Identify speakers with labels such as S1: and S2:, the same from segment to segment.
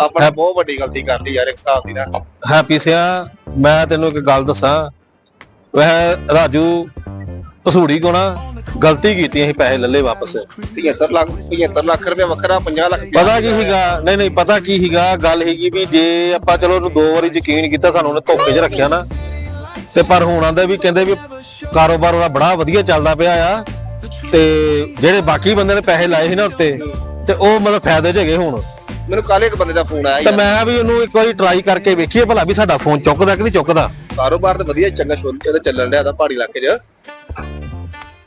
S1: ਆਪਾਂ ਨੇ ਬਹੁਤ ਵੱਡੀ ਗਲਤੀ ਕਰ ਲਈ ਯਾਰ ਇੱਕ ਹਿਸਾਬ ਦੀ ਨਾ।
S2: ਹੈਪੀ ਸਿਆ ਮੈਂ ਤੈਨੂੰ ਇੱਕ ਗੱਲ ਦੱਸਾਂ। ਵਹ ਰਾਜੂ ਪਸੂੜੀ ਕੋਣਾ ਗਲਤੀ ਕੀਤੀ ਅਸੀਂ ਪੈਸੇ ਲੱਲੇ ਵਾਪਸ।
S1: 75 ਲੱਖ 75 ਲੱਖ ਰੁਪਏ ਵੱਖਰਾ 50 ਲੱਖ
S2: ਪਤਾ ਕੀ ਸੀਗਾ? ਨਹੀਂ ਨਹੀਂ ਪਤਾ ਕੀ ਸੀਗਾ? ਗੱਲ ਸੀਗੀ ਵੀ ਜੇ ਆਪਾਂ ਚਲੋ ਉਹਨੂੰ ਦੋ ਵਾਰੀ ਯਕੀਨ ਕੀਤਾ ਸਾਨੂੰ ਉਹਨੇ ਧੋਖੇ 'ਚ ਰੱਖਿਆ ਨਾ। ਤੇ ਪਰ ਹੁਣ ਆਂਦੇ ਵੀ ਕਹਿੰਦੇ ਵੀ ਕਾਰੋਬਾਰ ਉਹਦਾ ਬੜਾ ਵਧੀਆ ਚੱਲਦਾ ਪਿਆ ਆ। ਤੇ ਜਿਹੜੇ ਬਾਕੀ ਬੰਦੇ ਨੇ ਪੈਸੇ ਲਾਏ ਸੀ ਨਾ ਉੱਤੇ ਤੇ ਉਹ ਮਤਲਬ ਫਾਇਦੇ 'ਚ ਹੈਗੇ ਹੁਣ।
S1: ਮੈਨੂੰ ਕੱਲ ਇੱਕ ਬੰਦੇ ਦਾ ਫੋਨ ਆਇਆ
S2: ਤੇ
S1: ਯਾਰ।
S2: ਮੈਂ ਵੀ ਉਹਨੂੰ ਇੱਕ ਵਾਰੀ ਟਰਾਈ ਕਰਕੇ ਵੇਖੀਏ ਭਲਾ ਵੀ ਸਾਡਾ ਫੋਨ ਚੁੱਕਦਾ ਕਿ ਨਹੀਂ ਚੁੱਕਦਾ।
S1: ਕਾਰੋਬਾਰ ਤਾਂ ਵਧੀਆ ਚੰਗਾ ਸ਼ੁਰੂ ਤੇ ਚੱਲਣ ਡਿਆ ਦਾ ਪਹਾੜੀ ਇਲਾਕੇ 'ਚ।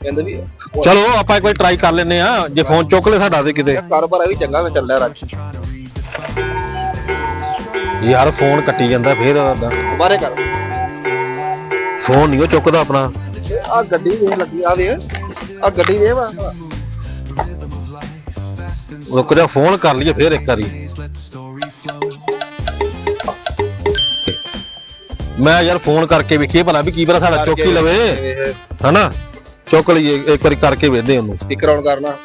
S1: ਕਹਿੰਦੇ ਵੀ
S2: ਚਲੋ ਆਪਾਂ ਇੱਕ ਵਾਰੀ ਟਰਾਈ ਕਰ ਲੈਨੇ ਆ ਜੇ ਫੋਨ ਚੁੱਕ ਲੈ ਸਾਡਾ ਤੇ ਕਿਤੇ।
S1: ਕਾਰੋਬਾਰ ਇਹ ਵੀ ਚੰਗਾ ਚੱਲ ਰਿਹਾ ਰਾਜ।
S2: ਯਾਰ ਫੋਨ ਕੱਟੀ ਜਾਂਦਾ ਫੇਰ। ਉਹਦਾ
S1: ਦੁਬਾਰੇ ਕਰ।
S2: ਫੋਨ ਨਹੀਂ ਉਹ ਚੁੱਕਦਾ ਆਪਣਾ।
S1: ਆ ਗੱਡੀ ਵੇਖ ਲੱਗੀ ਆ ਵੇ ਆ ਗੱਡੀ ਵੇ ਵਾ।
S2: ਰੁਕ ਜਾ ਫੋਨ ਕਰ ਲਈਏ ਫੇਰ ਇੱਕ ਵਾਰੀ। ਮੈਂ ਯਾਰ ਫੋਨ ਕਰਕੇ ਵੇਖੀਏ ਭਲਾ ਵੀ ਕੀ ਪਤਾ ਸਾਡਾ ਚੁੱਕ ਹੀ ਲਵੇ। ਹਨਾ? ਚੁੱਕ ਲਈਏ ਇੱਕ ਵਾਰੀ ਕਰਕੇ ਵੇਖਦੇ ਉਹਨੂੰ।
S1: ਸਪੀਕਰ ਆਨ ਕਰਨਾ।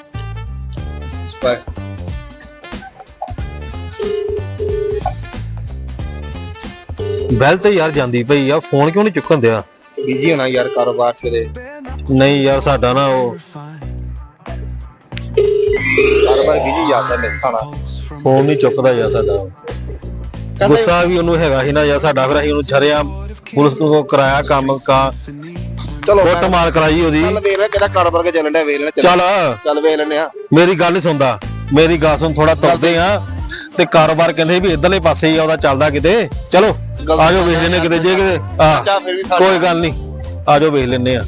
S2: ਬੈਲ ਤੇ ਯਾਰ ਜਾਂਦੀ ਪਈ ਆ ਫੋਨ ਕਿਉਂ ਨਹੀਂ ਚੁੱਕਣ ਦਿਆ?
S1: ਬੀਜੀ ਹੋਣਾ ਯਾਰ ਕਾਰੋਬਾਰ 'ਚ ਕਿਤੇ।
S2: ਨਹੀਂ ਯਾਰ ਸਾਡਾ ਨਾ ਉਹ
S1: ਕਾਰੋਬਾਰ ਬੀਜੀ ਜਾਂਦਾ ਨੇ ਖਾਣਾ
S2: ਫੋਨ ਨਹੀਂ ਚੁੱਕਦਾ ਯਾਰ ਸਾਡਾ। ਗੁੱਸਾ ਵੀ ਉਹਨੂੰ ਹੈਗਾ ਸੀ ਨਾ ਯਾਰ ਸਾਡਾ ਫਿਰ ਅਸੀਂ ਉਹਨੂੰ ਛਰਿਆ ਪੁਲਿਸ ਕੋਲ ਕਰਾਇਆ ਕੰਮ ਕਾ।
S1: ਚਲੋ
S2: ਕੁੱਟ ਮਾਰ ਕਰਾਈ ਉਹਦੀ।
S1: ਚੱਲ ਵੇਖ ਲੈ ਕਿਹੜਾ ਕਾਰੋਬਾਰ ਕੇ ਚੱਲਣ ਡਿਆ ਵੇਖ ਲੈ
S2: ਚੱਲ।
S1: ਚੱਲ। ਵੇਖ ਲੈਨੇ ਆ
S2: ਮੇਰੀ ਗੱਲ ਨਹੀਂ ਸੁਣਦਾ। ਮੇਰੀ ਗੱਲ ਸੁਣ ਥੋੜਾ ਤੁਰਦੇ ਆ ਤੇ ਕਾਰੋਬਾਰ ਕਹਿੰਦੇ ਵੀ ਇਧਰਲੇ ਪਾਸੇ ਹੀ ਆ ਉਹਦਾ ਚੱਲਦਾ ਕਿਤੇ। ਚਲੋ ਆਜੋ ਵੇਖ ਲੈਨੇ ਕਿਤੇ ਜੇ ਕਿਤੇ ਕੋਈ ਗੱਲ ਨਹੀਂ ਆਜੋ ਵੇਖ ਲੈਨੇ ਆ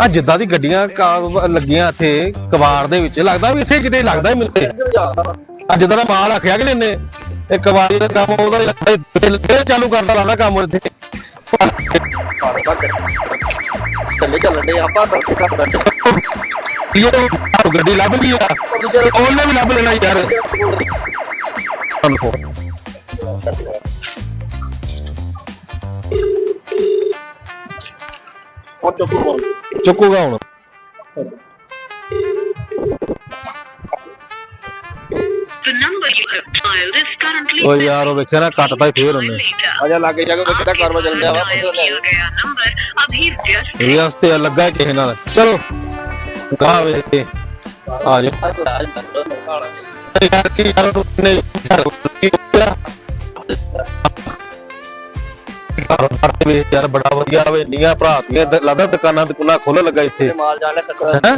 S2: ਆ ਜਿੱਦਾਂ ਦੀ ਗੱਡੀਆਂ ਕਾ- ਲੱਗੀਆਂ ਇੱਥੇ ਕਬਾੜ ਦੇ ਵਿੱਚ ਲੱਗਦਾ ਵੀ ਇੱਥੇ ਕਿਤੇ ਲੱਗਦਾ ਹੀ ਮਿਲਦੇ। ਆ ਜਿੱਦਾਂ ਦਾ ਮਾਲ ਆਖਿਆ ਕਿ ਲੈਨੇ ਇਹ ਕਬਾੜੀ ਦਾ ਕੰਮ ਉਹਦਾ ਹੀ ਲੱਗਦਾ ਇਹ- ਇਹ ਚਾਲੂ ਕਰਦਾ ਲੱਗਦਾ ਕੰਮ ਇੱਥੇ।
S1: ਚੱਲੇ ਚੱਲਣ ਆਪਾਂ ਡਰਦੇ ਘੱਟ ਬੈਠੇ।
S2: ਇਹ ਤਾਂ ਗੱਡੀ ਲੱਭ ਲਈ ਆ ਉਹਨੇ ਵੀ ਲੱਭ ਲੈਣਾ ਯਾਰ। ਚੱਲ
S1: ਉਹ ਚੁੱਪ ਹੋ
S2: ਚੁੱਕੂਗਾ ਹੁਣ
S3: The number you have dialed is currently
S2: ਓ ਯਾਰ ਉਹ ਵੇਖਿਆ ਨਾ ਕੱਟਦਾ ਹੀ ਫੇਰ ਉਹਨੇ
S3: later.
S1: ਆ ਜਾ ਲਾਗੇ ਜਾ ਕੇ ਵੇਖ ਕਿਹੜਾ ਕਾਰੋਬਾਰ ਚੱਲਣ ਡਿਆ ਵਾ
S3: Dial किया गया नंबर अभी व्यस्त
S2: ਰਿਆਸ ਤੇ ਲੱਗਾ ਕਿਸੇ ਨਾਲ ਚਲੋ ਗਾ ਵੇ ਕੇ ਆ ਜਾ ਯਾਰ ਕੀ ਯਾਰ ਤੂੰ ਕਾਰੋਬਾਰ ਤੇ ਯਾਰ ਬੜਾ ਵਧੀਆ ਵੇ ਨੀਆਂ ਭਰਾ ਦੀਆਂ ਲੱਗਦਾ ਦੁਕਾਨਾਂ ਤੇ ਕੁੱਲਾ ਖੋਲ ਲੱਗਾ ਇੱਥੇ।
S1: ਮਾਲ ਜਾਣ ਲੈ
S2: ਹੈ?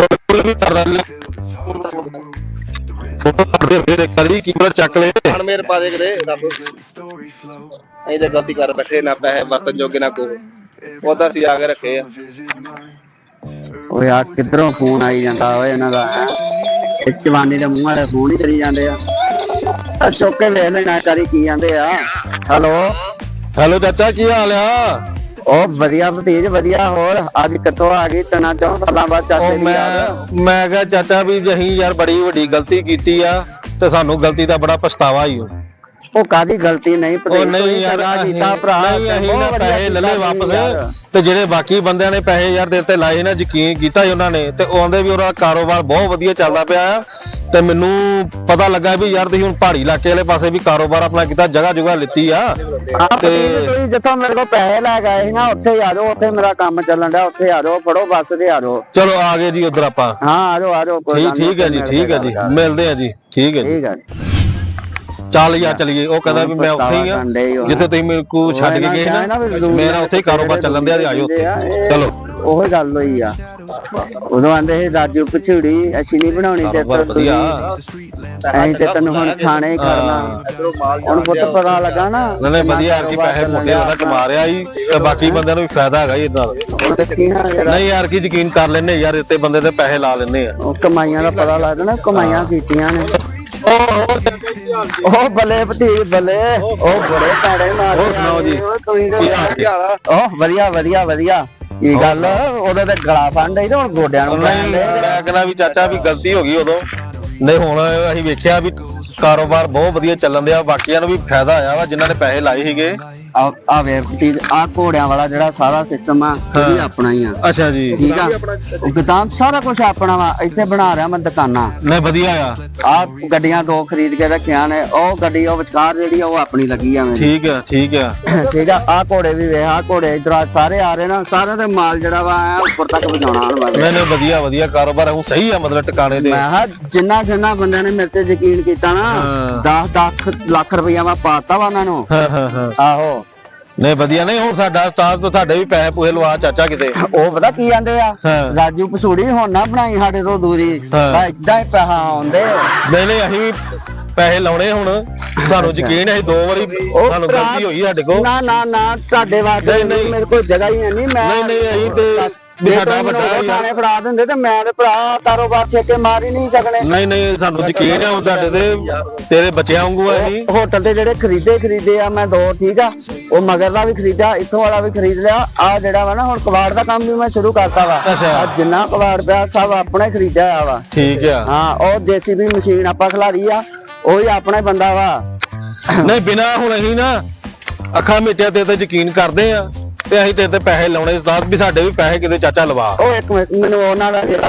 S2: ਫੁੱਲ ਵੀ ਕਰਦਾ ਲੈ ਫੋਟੋ ਕਰਦੇ ਫੇਰ ਚੱਕ ਲੈ
S1: ਹਣ ਮੇਰ ਪਾ ਦੇ ਕਰੇ ਰੱਬ। ਅਸੀਂ ਤੇ ਗਲਤੀ ਕਰ ਬੈਠੇ ਨਾ ਪੈਸੇ ਵਰਤਨ ਜੋਗੇ ਨਾ ਕੋ ਉਹਦਾ ਸੀ ਆ ਕੇ ਰੱਖੇ ਆ।
S4: ਓਏ ਆ ਕਿੱਧਰੋਂ ਫੋਨ ਆਈ ਜਾਂਦਾ ਓਏ ਇਹਨਾਂ ਦਾ? ਇਹ ਜਵਾਨੀ ਦੇ ਮੂੰਹ ਵਾਲੇ ਫੋਨ ਹੀ ਕਰੀ ਜਾਂਦੇ ਆ। ਆ ਚੁੱਕ ਕੇ ਵੇਖ ਲੈਣਾ ਕਰੀ ਕੀ ਜਾਂਦੇ ਆ। ਹੈਲੋ।
S2: ਹੈਲੋ ਚਾਚਾ ਕੀ ਹਾਲ ਆ?
S4: ਉਹ ਵਧੀਆ ਭਤੀਜ ਵਧੀਆ ਹੋਰ? ਅੱਜ ਕਿੱਥੋਂ ਆ ਗਈ? ਤਨਾ ਚੌਂ ਸਾਲਾਂ ਬਾਅਦ ਚਾਚੇ
S2: ਉਹ
S4: ਦੀ
S2: ਮੈਂ
S4: ਯਾਦ
S2: ਮੈਂ ਕਿਹਾ ਚਾਚਾ ਵੀ ਜਹੀਂ ਯਾਰ ਬੜੀ ਵੱਡੀ ਗਲਤੀ ਕੀਤੀ ਆ ਤੇ ਸਾਨੂੰ ਗਲਤੀ ਦਾ ਬੜਾ ਪਛਤਾਵਾ ਹੀ ਓ।
S4: ਉਹ ਕਾਦੀ ਗਲਤੀ? ਨਹੀਂ
S2: ਉਹ ਨਹੀਂ ਯਾਰ
S4: ਕੀਤਾ ਭਰਾ
S2: ਨਹੀਂ
S4: ਤੇ
S2: ਅਸੀਂ ਨਾ ਪੈਸੇ ਲੈ ਲਏ
S4: ਕੀਤਾ ਤੁਸੀਂ ਯਾਰ।
S2: ਵਾਪਸ। ਤੇ ਜਿਹੜੇ ਬਾਕੀ ਬੰਦਿਆਂ ਨੇ ਪੈਸੇ ਯਾਰ ਦੇ ਉੱਤੇ ਲਾਏ ਨਾ ਯਕੀਨ ਕੀਤਾ ਉਹਨਾਂ ਨੇ ਤੇ ਉਹ ਆਂਦੇ ਵੀ ਉਹਦਾ ਕਾਰੋਬਾਰ ਬਹੁਤ ਵਧੀਆ ਚੱਲਦਾ ਪਿਆ ਆ। ਤੇ ਮੈਨੂੰ ਪਤਾ ਲੱਗਾ ਵੀ ਯਾਰ ਤੁਸੀਂ ਹੁਣ ਪਹਾੜੀ ਇਲਾਕੇ ਵਾਲੇ ਪਾਸੇ ਵੀ ਕਾਰੋਬਾਰ ਆਪਣਾ ਕੀਤਾ ਜਗ੍ਹਾ ਜੁਗਾ ਲਿੱਤੀ ਆ।
S4: ਭਤੀਜ ਤੁਸੀਂ ਜਿੱਥੋਂ ਮੇਰੇ ਕੋਲ ਪੈਸੇ ਲੈ ਕੇ ਆਏ ਸੀ ਨਾ ਉੱਥੇ ਆ ਜਾਓ ਉੱਥੇ ਮੇਰਾ ਕੰਮ ਚੱਲਣ ਡਿਆ ਉੱਥੇ ਆ ਜਾਓ ਫੜੋ ਬੱਸ ਤੇ ਆ ਜਾਓ।
S2: ਚਲੋ ਆ ਗਏ ਜੀ ਉਧਰ ਆਪਾਂ।
S4: ਹਾਂ ਆ ਜਾਓ ਆ ਜਾਓ
S2: ਠੀਕ ਠੀਕ ਹੈ ਜੀ ਠੀਕ ਹੈ ਜੀ ਮਿਲਦੇ ਆ ਜੀ ਠੀਕ ਹੈ ਜੀ।
S4: ਠੀਕ ਹੈ ਜੀ।
S2: ਚੱਲ ਯਾਰ ਚਲੀਏ ਉਹ ਕਹਿੰਦਾ ਵੀ ਮੈਂ ਉੱਥੇ ਹੀ ਆ।
S4: ਹੋ।
S2: ਜਿੱਥੇ ਤੁਸੀਂ ਮੇਰੇ ਕੋ ਛੱਡ ਕੇ ਗਏ ਨਾ ਮੇਰਾ ਉੱਥੇ ਹੀ ਕਾਰੋਬਾਰ ਚੱਲਣ ਦਿਆ ਤੇ ਆਜੋ ਉੱਥੇ। ਚਲੋ।
S4: ਉਹ ਗੱਲ ਹੋਈ ਆ। ਉਦੋਂ ਆਂਦੇ ਸੀ ਰਾਜੂ ਪਛੂੜੀ ਅਸੀਂ ਨਹੀਂ ਬਣਾਉਣੀ ਤੇ
S2: ਵਧੀਆ।
S4: ਅਸੀਂ ਤੇ ਤੈਨੂੰ ਹੁਣ ਖਾਣੇ ਹੀ ਕਰਨਾ। ਹੁਣ ਪੁੱਤ ਪਤਾ ਲੱਗਾ ਨਾ
S2: ਨਹੀਂ ਨਹੀਂ ਵਧੀਆ ਯਾਰ ਕੀ ਪੈਸੇ ਮੁੰਡੇ ਉਹਦਾ ਕਮਾ ਰਿਹਾ ਸੀ ਤੇ ਬਾਕੀ ਬੰਦਿਆਂ ਨੂੰ ਵੀ ਫਾਇਦਾ ਹੈਗਾ ਜੀ ਇਦਾਂ ਨਹੀਂ ਯਾਰ ਕੀ ਯਕੀਨ ਕਰ ਲੈਨੇ ਯਾਰ ਇੱਥੇ ਬੰਦੇ ਤੇ ਪੈਸੇ ਲਾ ਲੈਨੇ ਆ
S4: ਕਮਾਈਆਂ ਦਾ ਪਤਾ ਲੱਗਦਾ ਨਾ ਕਮਾਈਆਂ ਕੀਤੀਆਂ ਨੇ। ਉਹ ਬੱਲੇ ਭਤੀਜ ਬੱਲੇ। ਉਹ ਬੜੇ ਪੈੜੇ ਮਾਰ
S2: ਹੋਰ ਸੁਣਾਓ ਜੀ?
S4: ਤੁਸੀਂ
S2: ਕੀ ਹਾਲ
S1: ਕੀ ਹਾਲ ਆ
S4: ਉਹ ਵਧੀਆ ਵਧੀਆ ਵਧੀਆ। ਇਹ ਗੱਲ? ਉਹਦੇ ਤੇ ਗਲਾ ਫੰਡ ਹੀ ਤੇ ਹੁਣ ਗੋਡਿਆਂ ਨੂੰ
S2: ਨਹੀਂ ਮੈਂ ਕਹਿੰਦਾ ਵੀ ਚਾਚਾ ਵੀ ਗਲਤੀ ਹੋ ਗਈ ਉਦੋਂ। ਨਹੀਂ ਹੁਣ ਅਸੀਂ ਵੇਖਿਆ ਵੀ ਕਾਰੋਬਾਰ ਬਹੁਤ ਵਧੀਆ ਚੱਲਣ ਦਿਆ। ਬਾਕੀਆਂ ਨੂੰ ਵੀ ਫਾਇਦਾ ਆਇਆ ਵਾ ਜਿਨ੍ਹਾਂ ਨੇ ਪੈਸੇ ਲਾਏ ਸੀਗੇ।
S4: ਆ ਆ ਵੇਖਤੀ ਆ ਘੋੜਿਆਂ ਵਾਲਾ ਜਿਹੜਾ ਸਾਰਾ ਸਿਸਟਮ ਆ ਇਹ ਵੀ ਆਪਣਾ ਹੀ ਆ।
S2: ਅੱਛਾ ਜੀ।
S4: ਠੀਕ ਆ? ਗਦਾਮ ਸਾਰਾ ਕੁਝ ਆਪਣਾ ਵਾ ਇੱਥੇ ਬਣਾ ਰਿਹਾ ਮੈਂ ਦੁਕਾਨਾਂ।
S2: ਨਹੀਂ ਵਧੀਆ ਆ।
S4: ਆ ਗੱਡੀਆਂ ਦੋ ਖਰੀਦ ਕੇ ਰੱਖੀਆਂ ਨੇ ਉਹ ਗੱਡੀ ਉਹ ਵਿਚਕਾਰ ਜਿਹੜੀ ਆ ਉਹ ਆਪਣੀ ਲੱਗੀ ਆ ਮੇਰੀ
S2: ਠੀਕ ਆ ਠੀਕ ਆ।
S4: ਠੀਕ ਆ? ਆ ਘੋੜੇ ਵੀ ਵੇਖ ਆ ਘੋੜੇ ਇਧਰ ਆ ਸਾਰੇ ਆ ਰਹੇ ਨਾ ਸਾਰਿਆਂ ਦੇ ਮਾਲ ਜਿਹੜਾ ਵਾ ਐਂ ਉੱਪਰ ਤੱਕ ਪਹੁੰਚਾਉਣਾ ਆਉਣ ਵਾਲੇ।
S2: ਨਹੀਂ ਵਧੀਆ ਵਧੀਆ ਕਾਰੋਬਾਰ ਹੁਣ ਸਹੀ ਆ ਮਤਲਬ ਟਿਕਾਣੇ ਤੇ।
S4: ਮੈਂ ਕਿਹਾ ਜਿੰਨਾ ਜਿੰਨਾ ਬੰਦਿਆਂ ਨੇ ਮੇਰੇ ਤੇ ਯਕੀਨ ਕੀਤਾ ਨਾ
S2: ਹਾਂ।
S4: 10 ਲੱਖ ਲੱਖ ਰੁਪਈਆ ਮੈਂ ਪਾਤਾ ਵਾ ਉਹਨਾਂ ਨੂੰ
S2: ਹਾਂ ਹਾਂ ਹਾਂ।
S4: ਆਹੋ।
S2: ਨਹੀਂ ਵਧੀਆ ਨਹੀਂ ਹੁਣ ਸਾਡਾ ਉਸਤਾਦ ਤੋਂ ਸਾਡੇ ਵੀ ਪੈਸੇ ਪੂਹੇ ਲਵਾ ਚਾਚਾ ਕਿਤੇ
S4: ਉਹ ਪਤਾ ਕੀ ਕਹਿੰਦੇ ਆ
S2: ਹਾਂ।
S4: ਰਾਜੂ ਪਸੂੜੀ ਹੁਣ ਨਾ ਬਣਾਈ ਸਾਡੇ ਤੋਂ ਦੂਰੀ
S2: ਹਾਂ।
S4: ਇਦਾਂ ਹੀ ਪੈਸਾ ਆਉਂਦੇ
S2: ਨਹੀਂ ਨਹੀਂ ਅਸੀਂ ਵੀ ਪੈਸੇ ਲਾਉਣੇ ਹੁਣ ਸਾਨੂੰ ਯਕੀਨ ਹੈ ਅਸੀਂ ਦੋ ਵਾਰੀ ਸਾਨੂੰ
S4: ਭਰਾ-
S2: ਗਲਤੀ ਹੋਈ ਸਾਡੇ ਕੋਲ
S4: ਨਾ ਨਾ ਨਾ ਤੁਹਾਡੇ ਵਾਸਤੇ
S2: ਨਹੀਂ, ਨਹੀਂ।
S4: ਮੇਰੇ ਕੋਲ ਜਗ੍ਹਾ ਹੀ ਹੈ ਨਹੀਂ ਮੈਂ
S2: ਨਹੀਂ, ਨਹੀਂ, ਅਸੀਂ ਤੇ ਵੀ
S4: ਜੇ
S2: ਸਾਡਾ
S4: ਤੁਸੀਂ ਮੈਨੂੰ
S2: ਵੱਡਾ
S4: ਉਹ
S2: ਹੀ ਆ।
S4: ਥਾਣੇ ਫੜਾ ਦਿੰਦੇ ਤੇ ਮੈਂ ਤੇ ਭਰਾ ਕਾਰੋਬਾਰ ਠੇਕੇ ਮਾਰ ਹੀ ਨਹੀਂ ਸਕਣੇ।
S2: ਨਹੀਂ ਨਹੀਂ ਸਾਨੂੰ ਯਕੀਨ ਹੈ ਹੁਣ ਤੁਹਾਡੇ ਤੇ ਤੇਰੇ ਬੱਚਿਆਂ ਵਾਂਗੂ ਆ ਅਸੀਂ
S4: ਹੋਟਲ ਦੇ ਜਿਹੜੇ ਖਰੀਦੇ ਖਰੀਦੇ ਆ ਮੈਂ ਦੋ ਠੀਕ ਆ। ਉਹ ਮਗਰਲਾ ਵੀ ਖਰੀਦਿਆ ਇੱਥੋਂ ਵਾਲਾ ਵੀ ਖਰੀਦ ਲਿਆ। ਆ ਜਿਹੜਾ ਵਾ ਨਾ ਹੁਣ ਕਬਾੜ ਦਾ ਕੰਮ ਵੀ ਮੈਂ ਸ਼ੁਰੂ ਕਰਤਾ ਵਾ। ਜਿੰਨਾ ਕਬਾੜ ਪਿਆ ਸਭ ਆਪਣੇ ਖਰੀਦਿਆ ਆ ਵਾ।
S2: ਠੀਕ ਆ।
S4: ਹਾਂ ਉਹ ਜੀਸੀਬੀ ਮਸ਼ੀਨ ਆਪਾਂ ਖਿਲਾਰੀ ਆ ਉਹ ਆਪਣਾ ਬੰਦਾ ਵਾ।
S2: ਨਹੀਂ ਬਿਨਾ ਹੁਣ ਅਸੀਂ ਨਾ ਅੱਖਾਂ ਮਿਟਿਆ ਤੇ ਤੇ ਯਕੀਨ ਕਰਦੇ ਆ। ਤੇ ਅਸੀਂ ਤੇਰੇ ਤੇ ਪੈਸੇ ਲਾਉਣੇ ਸਦਾਤ ਵੀ ਸਾਡੇ ਵੀ ਪੈਸੇ ਕਿਤੇ ਚਾਚਾ ਲਵਾ।
S4: ਉਹ ਇੱਕ ਮਿੰਟ ਮੈਨੂੰ ਉਹਨਾਂ ਦਾ ਜਿਹੜਾ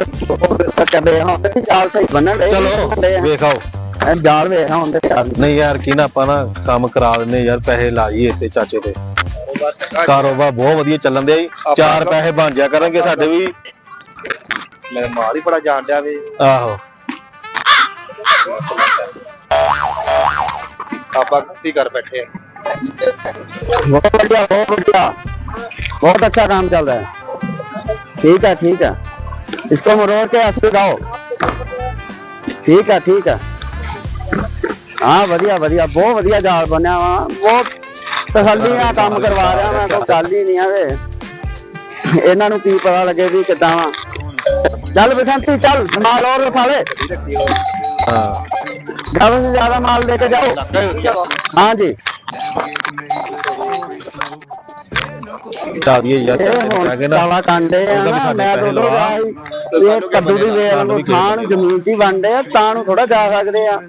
S4: ਤਾਂ ਕਰਦੇ ਆ ਤੇ ਜਾਲ ਸਹੀ ਬੰਨਣ ਦੇ।
S2: ਚਲੋ ਵੇਖਾਓ।
S4: ਐ ਜਾਲ ਵੇਖਾਂ ਹੁੰਦੇ ਯਾਰ।
S2: ਨਹੀਂ ਯਾਰ ਕੀ ਨਾ ਆਪਾਂ ਨਾ ਕੰਮ ਕਰਾ ਦਿੰਨੇ ਯਾਰ ਪੈਸੇ ਲਾਈਏ ਤੇ ਚਾਚੇ ਤੇ ਕਾਰੋਬਾਰ ਬਹੁਤ ਵਧੀਆ ਚੱਲਣ ਦੇ ਚਾਰ ਪੈਸੇ ਬਣ ਜਾ ਕਰਾਂਗੇ ਸਾਡੇ ਵੀ।
S1: ਮੇਰੇ ਮਾਰ ਹੀ ਬੜਾ ਜਾਣ ਜਾ ਵੇ।
S2: ਆਹੋ।
S1: ਆਪਾਂ ਕੀ ਕਰ ਬੈਠੇ
S4: ਬਹੁਤ ਵਧੀਆ ਬਹੁਤ ਵਧੀਆ। बहुत अच्छा काम चल रहा है ठीक है ठीक है इसको मरोड़ के अस्सी गाओ ठीक है ठीक है हाँ ਵਧੀਆ ਵਧੀਆ ਬਹੁਤ ਵਧੀਆ ਜਾਲ ਬਣਿਆ ਵਾ ਬਹੁਤ ਤਸੱਲੀ ਨਾਲ ਕੰਮ ਕਰਵਾ ਰਿਹਾ ਮੈਂ ਕੋਈ ਗੱਲ ਹੀ ਨਹੀਂ ਆ ਤੇ ਇਹਨਾਂ ਨੂੰ ਕੀ ਪਤਾ ਲੱਗੇ ਵੀ ਕਿੱਦਾਂ ਵਾ ਚੱਲ ਬਸੰਤੀ ਚੱਲ ਮਾਲ और उठा ले
S2: ਹਾਂ
S4: ज्यादा से ज्यादा माल लेके जाओ हाँ जी
S2: ਡਾ ਦਈਏ ਯਾਰ ਕਹਿ ਕੇ ਨਾ।
S4: ਕਾਲਾ ਕਾਂਡੇ ਆ
S2: ਉਹਦਾ ਵੀ
S4: ਨਾ
S2: ਸਾਡੇ
S4: ਮੈਂ
S2: ਪੈਸੇ ਲਵਾ।
S4: ਇਹ ਕੱਦੂ ਦੀ ਵੇਲ ਨੂੰ ਖਾਣ ਜ਼ਮੀਨ 'ਚ ਹੀ ਵੰਡੇ ਆ ਤਾਂ ਨੂੰ ਥੋੜਾ ਜਾ ਸਕਦੇ ਆ।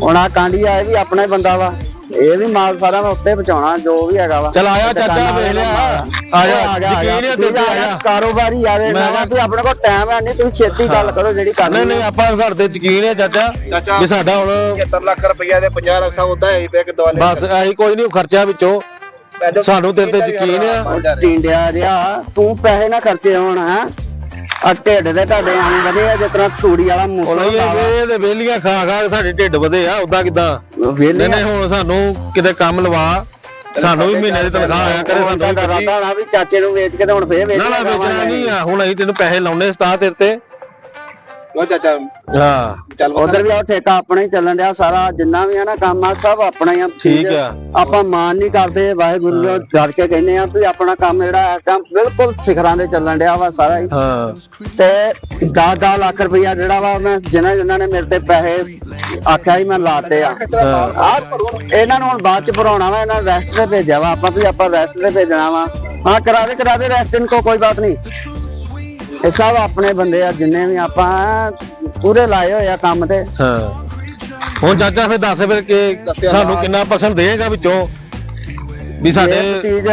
S4: ਹੁਣ ਆ ਕਾਂਡੀ ਆ ਇਹ ਵੀ ਆਪਣਾ ਹੀ ਬੰਦਾ ਵਾ। ਇਹ ਵੀ ਮਾਲ ਸਾਰਾ ਮੈਂ ਉੱਤੇ ਪਹੁੰਚਾਉਣਾ ਜੋ ਵੀ ਹੈਗਾ ਵਾ।
S2: ਚਲ ਆਇਆ ਚਾਚਾ ਵੇਖ ਲਿਆ। ਆ ਜਾ ਯਕੀਨ ਹੈ ਤੇ ਆਇਆ।
S4: ਕਾਰੋਬਾਰੀ ਆਵੇ ਮੈਂ ਕਿਹਾ ਵੀ ਆਪਣੇ ਕੋਲ ਟਾਈਮ ਹੈ ਨਹੀਂ ਤੁਸੀਂ ਛੇਤੀ ਗੱਲ ਕਰੋ ਜਿਹੜੀ ਕਰਨੀ
S2: ਨਹੀਂ ਨਹੀਂ ਆਪਾਂ ਸਾਡੇ ਤੇ ਯਕੀਨ ਹੈ ਚਾਚਾ
S1: ਚਾਚਾ
S2: ਵੀ ਸਾਡਾ ਹੁਣ
S1: 75 ਲੱਖ ਰੁਪਈਆ ਦੇ 50 ਲੱਖ ਸਾ ਉਦਾਂ ਹੀ ਪੈ ਕੇ ਦਵਾਲੇ
S2: ਬਸ ਆਹੀ ਕੋਈ ਨਹੀਂ ਖਰਚਾ ਵਿੱਚੋਂ ਸਾਨੂੰ ਤੇਰੇ ਤੇ ਯਕੀਨ ਆ।
S4: ਟਿੰਡਿਆ ਰਿਹਾ ਤੂੰ ਪੈਸੇ ਨਾ ਖਰਚੇ ਹੋਣ ਹੈ? ਆ ਢਿੱਡ ਦੇ ਤੁਹਾਡੇ ਆਂ ਵਧੇ ਆ ਜਿਸ ਤਰ੍ਹਾਂ ਤੂੜੀ ਵਾਲਾ ਮੂਸਾ
S2: ਇਹ ਤੇ ਵੇਲੀਆਂ ਖਾ ਖਾ ਕੇ ਸਾਡੇ ਢਿੱਡ ਵਧੇ ਆ ਉਦਾਂ ਕਿਦਾਂ?
S4: ਵੇਲੇ
S2: ਨਹੀਂ ਨਹੀਂ ਹੁਣ ਸਾਨੂੰ ਕਿਤੇ ਕੰਮ ਲਵਾ ਸਾਨੂੰ ਵੀ ਮਹੀਨੇ ਦੀ ਤਨਖਾਹ ਆਇਆ ਕਰੇ ਸਾਨੂੰ ਵੀ।
S4: ਦਾ
S2: ਬੱਚੀ।
S4: ਰਾਤਾ ਨਾ ਵੀ ਚਾਚੇ ਨੂੰ ਵੇਚ ਕੇ ਤੇ ਹੁਣ ਫੇਰ ਵੇਚ
S2: ਨਾ ਨਾ ਵੇਚਣਾ ਨਹੀਂ ਆ ਹੁਣ ਅਸੀਂ ਤੈਨੂੰ ਪੈਸੇ ਲਾਉਣੇ ਸਤਾ ਤੇਰੇ ਤੇ।
S1: ਉਹ ਚਾਚਾ।
S2: ਹਾਂ।
S1: ਚੱਲ
S4: ਉਧਰ ਵੀ ਆ ਠੇਕਾ ਆਪਣਾ ਹੀ ਚੱਲਣ ਡਿਆ ਸਾਰਾ ਜਿੰਨਾ ਵੀ ਆ ਨਾ ਕੰਮ ਆ ਸਭ ਆਪਣਾ ਹੀ ਆ।
S2: ਠੀਕ ਆ।
S4: ਆਪਾਂ ਮਾਨ ਨਹੀਂ ਕਰਦੇ ਵਾਹਿਗੁਰੂ ਨੂੰ ਡਰ ਕੇ ਕਹਿੰਦੇ ਆ ਵੀ ਆਪਣਾ ਕੰਮ ਜਿਹੜਾ ਬਿਲਕੁਲ ਸਿਖਰਾਂ ਦੇ ਚੱਲਣ ਡਿਆ ਵਾ ਸਾਰਾ ਹੀ।
S2: ਹਾਂ।
S4: ਤੇ 10 ਲੱਖ ਰੁਪਇਆ ਜਿਹੜਾ ਵਾ ਮੈਂ ਜਿਨ੍ਹਾਂ ਜਿਨ੍ਹਾਂ ਨੇ ਮੇਰੇ ਤੇ ਪੈਸੇ ਆਖਿਆ ਹੀ ਮੈਂ ਲਾਤੇ ਆ। ਆ ਇਹਨਾਂ ਨੂੰ ਹੁਣ ਬਾਅਦ ਚ ਭਰਾਉਣਾ ਵਾ ਇਹਨਾਂ ਰੈਸਟ ਤੇ ਭੇਜਿਆ ਵਾ। ਆਪਾਂ ਵੀ ਆਪਾਂ ਰੈਸਟ ਤੇ ਭੇਜਣਾ ਵਾ। ਹਾਂ ਕਰਾ ਦੇ ਕਰਾ ਦੇ ਰੈਸਟ ਇਨਕੋ ਕੋਈ ਬਾਤ ਨਹੀਂ। ਇਹ ਸਭ ਆਪਣੇ ਬੰਦੇ ਆ ਜਿੰਨੇ ਵੀ ਆਪਾਂ ਪੂਰੇ ਲਾਏ ਹੋਏ ਆ ਕੰਮ ਤੇ।
S2: ਹਾਂ। ਹੁਣ ਚਾਚਾ ਫਿਰ ਦੱਸ ਫਿਰ ਕਿ ਸਾਨੂੰ ਕਿੰਨਾ ਪਰਸੈਂਟ ਦੇਗਾ ਵਿੱਚੋਂ? ਵੀ ਸਾਡੇ
S4: ਚੀਜ਼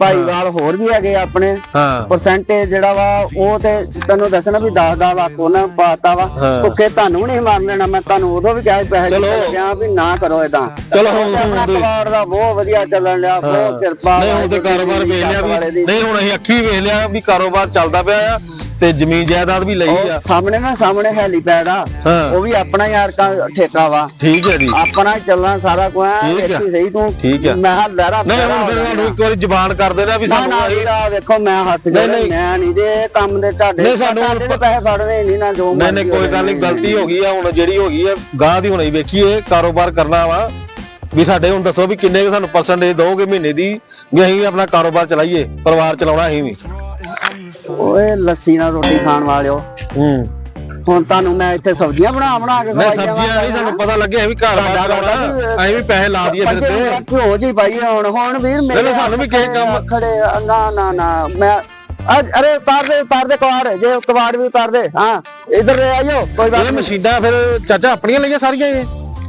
S4: ਭਾਈਵਾਲ ਹੋਰ ਵੀ ਹੈਗੇ ਆਪਣੇ।
S2: ਹਾਂ।
S4: ਪਰਸੈਂਟੇਜ ਜਿਹੜਾ ਵਾ ਉਹ ਤੇ ਤੈਨੂੰ ਦੱਸਣਾ ਵੀ 10 10 ਲੱਖ ਉਹਨਾਂ ਪਾਤਾ ਵਾ।
S2: ਹਾਂ।
S4: ਭੁੱਖੇ ਤੁਹਾਨੂੰ ਨਹੀਂ ਮਾਰ ਲੈਣਾ ਮੈਂ ਤੁਹਾਨੂੰ ਉਦੋਂ ਵੀ ਕਿਹਾ ਪੈਸੇ
S2: ਚਲੋ।
S4: ਦੇ ਕਿਹਾ ਵੀ ਨਾ ਕਰੋ ਇਦਾਂ
S2: ਚਲੋ ਹੁਣ-
S4: ਪਰਿਵਾਰ ਦਾ ਬਹੁਤ ਵਧੀਆ ਚੱਲਣ ਲਿਆ ਬਹੁਤ ਕਿਰਪਾ
S2: ਨਹੀਂ ਹੁਣ ਤੇ ਕਾਰੋਬਾਰ ਵੇਖ ਲਿਆ ਵੀ ਨਹੀਂ ਹੁਣ ਅਸੀਂ ਅੱਖੀ ਵੇਖ ਲਿਆ ਵੀ ਕਾਰੋਬਾਰ ਚੱਲਦਾ ਪਿਆ ਆ ਤੇ ਜ਼ਮੀਨ ਜਾਇਦਾਦ ਵੀ ਲਈ ਆ।
S4: ਸਾਹਮਣੇ ਨਾ ਸਾਹਮਣੇ ਹੈਲੀਪੈਡ ਆ।
S2: ਹਾਂ।
S4: ਉਹ ਵੀ ਆਪਣਾ ਯਾਰ ਕਾ ਠੇਕਾ ਵਾ।
S2: ਠੀਕ ਹੈ ਜੀ।
S4: ਆਪਣਾ ਹੀ ਚੱਲਣਾ ਸਾਰਾ ਕੁਝ। ਵੇਖੀ ਸਹੀ ਤੂੰ।
S2: ਠੀਕ ਆ।
S4: ਮੈਂ ਲਹਿਰਾ
S2: ਨਹੀਂ ਹੁਣ ਫਿਰ ਸਾਨੂੰ ਇੱਕ ਵਾਰੀ ਜ਼ਬਾਨ ਕਰ ਦੇਣਾ ਵੀ
S4: ਨਾ
S2: ਸਾਨੂੰ
S4: ਨਾ
S2: ਅਸੀਂ-
S4: ਵੀਰਾ ਵੇਖੋ ਮੈਂ ਹੱਥ
S2: ਨਹੀਂ।
S4: ਮੈਂ ਨਹੀਂ ਜੇ ਕੰਮ ਦੇ ਤੁਹਾਡੇ
S2: ਨਹੀਂ, ਸਾਨੂੰ ਹੁਣ
S4: ਦੇ ਪੈਸੇ ਫੜਨੇ ਨਹੀਂ ਨਾ ਜੋ
S2: ਨਹੀਂ ਨਹੀਂ
S4: ਮਰਜ਼ੀ
S2: ਕੋਈ ਗੱਲ ਨਹੀਂ
S4: ਹੋਵੇ।
S2: ਗਲਤੀ ਹੋ ਗਈ ਆ ਹੁਣ ਜਿਹੜੀ ਹੋ ਗਈ ਆ ਗਾਹ ਦੀ ਹੁਣ ਹੀ ਵੇਖੀਏ ਕਾਰੋਬਾਰ ਕਰਨਾ ਵਾ। ਵੀ ਸਾਡੇ ਹੁਣ ਦੱਸੋ ਵੀ ਕਿੰਨੇ ਕੁ ਸਾਨੂੰ ਪਰਸੈਂਟੇਜ ਦੋਗੇ ਮਹੀਨੇ ਦੀ ਵੀ ਅਸੀਂ ਆਪਣਾ ਕਾਰੋਬਾਰ ਚਲਾਈਏ ਪਰਿਵਾਰ ਚਲਾਉਣਾ ਅਸੀਂ ਵੀ।
S4: ਓਏ ਲੱਸੀ ਨਾਲ ਰੋਟੀ ਖਾਣ ਵਾਲਿਓ।
S2: ਹੂੰ।
S4: ਹੁਣ ਤੁਹਾਨੂੰ ਮੈਂ ਇੱਥੇ ਸਬਜ਼ੀਆਂ ਬਣਾ ਬਣਾ ਕੇ
S2: ਮੈਂ
S4: ਖਵਾਈ
S2: ਸਬਜ਼ੀਆਂ ਨਹੀਂ ਸਾਨੂੰ ਪਤਾ ਲੱਗਿਆ ਵੀ ਘਰ ਬਾਹਰ ਚਲਾਉਣਾ ਅਸੀਂ ਵੀ ਪੈਸੇ ਲਾ ਦਈਏ ਫਿਰ ਤੇ
S4: ਹੋ ਜੀ ਭਾਈ ਹੁਣ। ਹੁਣ ਵੀਰ ਮੇਰੇ
S2: ਸਾਨੂੰ ਵੀ ਕਿਸੇ ਕੰਮ-
S4: ਖੜੇ ਨਾ ਨਾ ਨਾ। ਮੈਂ ਅਰੇ ਉਤਾਰ ਦੇ ਉਤਾਰ ਦੇ ਕਵਾੜ ਜੇ ਕਵਾੜ ਵੀ ਉਤਾਰ ਦੇ ਹਾਂ। ਇਧਰ ਆਇਓ ਕੋਈ ਬਾਤ ਨਹੀਂ।
S2: ਮਸ਼ੀਨਾਂ ਫਿਰ ਚਾਚਾ ਆਪਣੀਆਂ ਲਈਆਂ ਸਾਰੀਆਂ ਇਹ?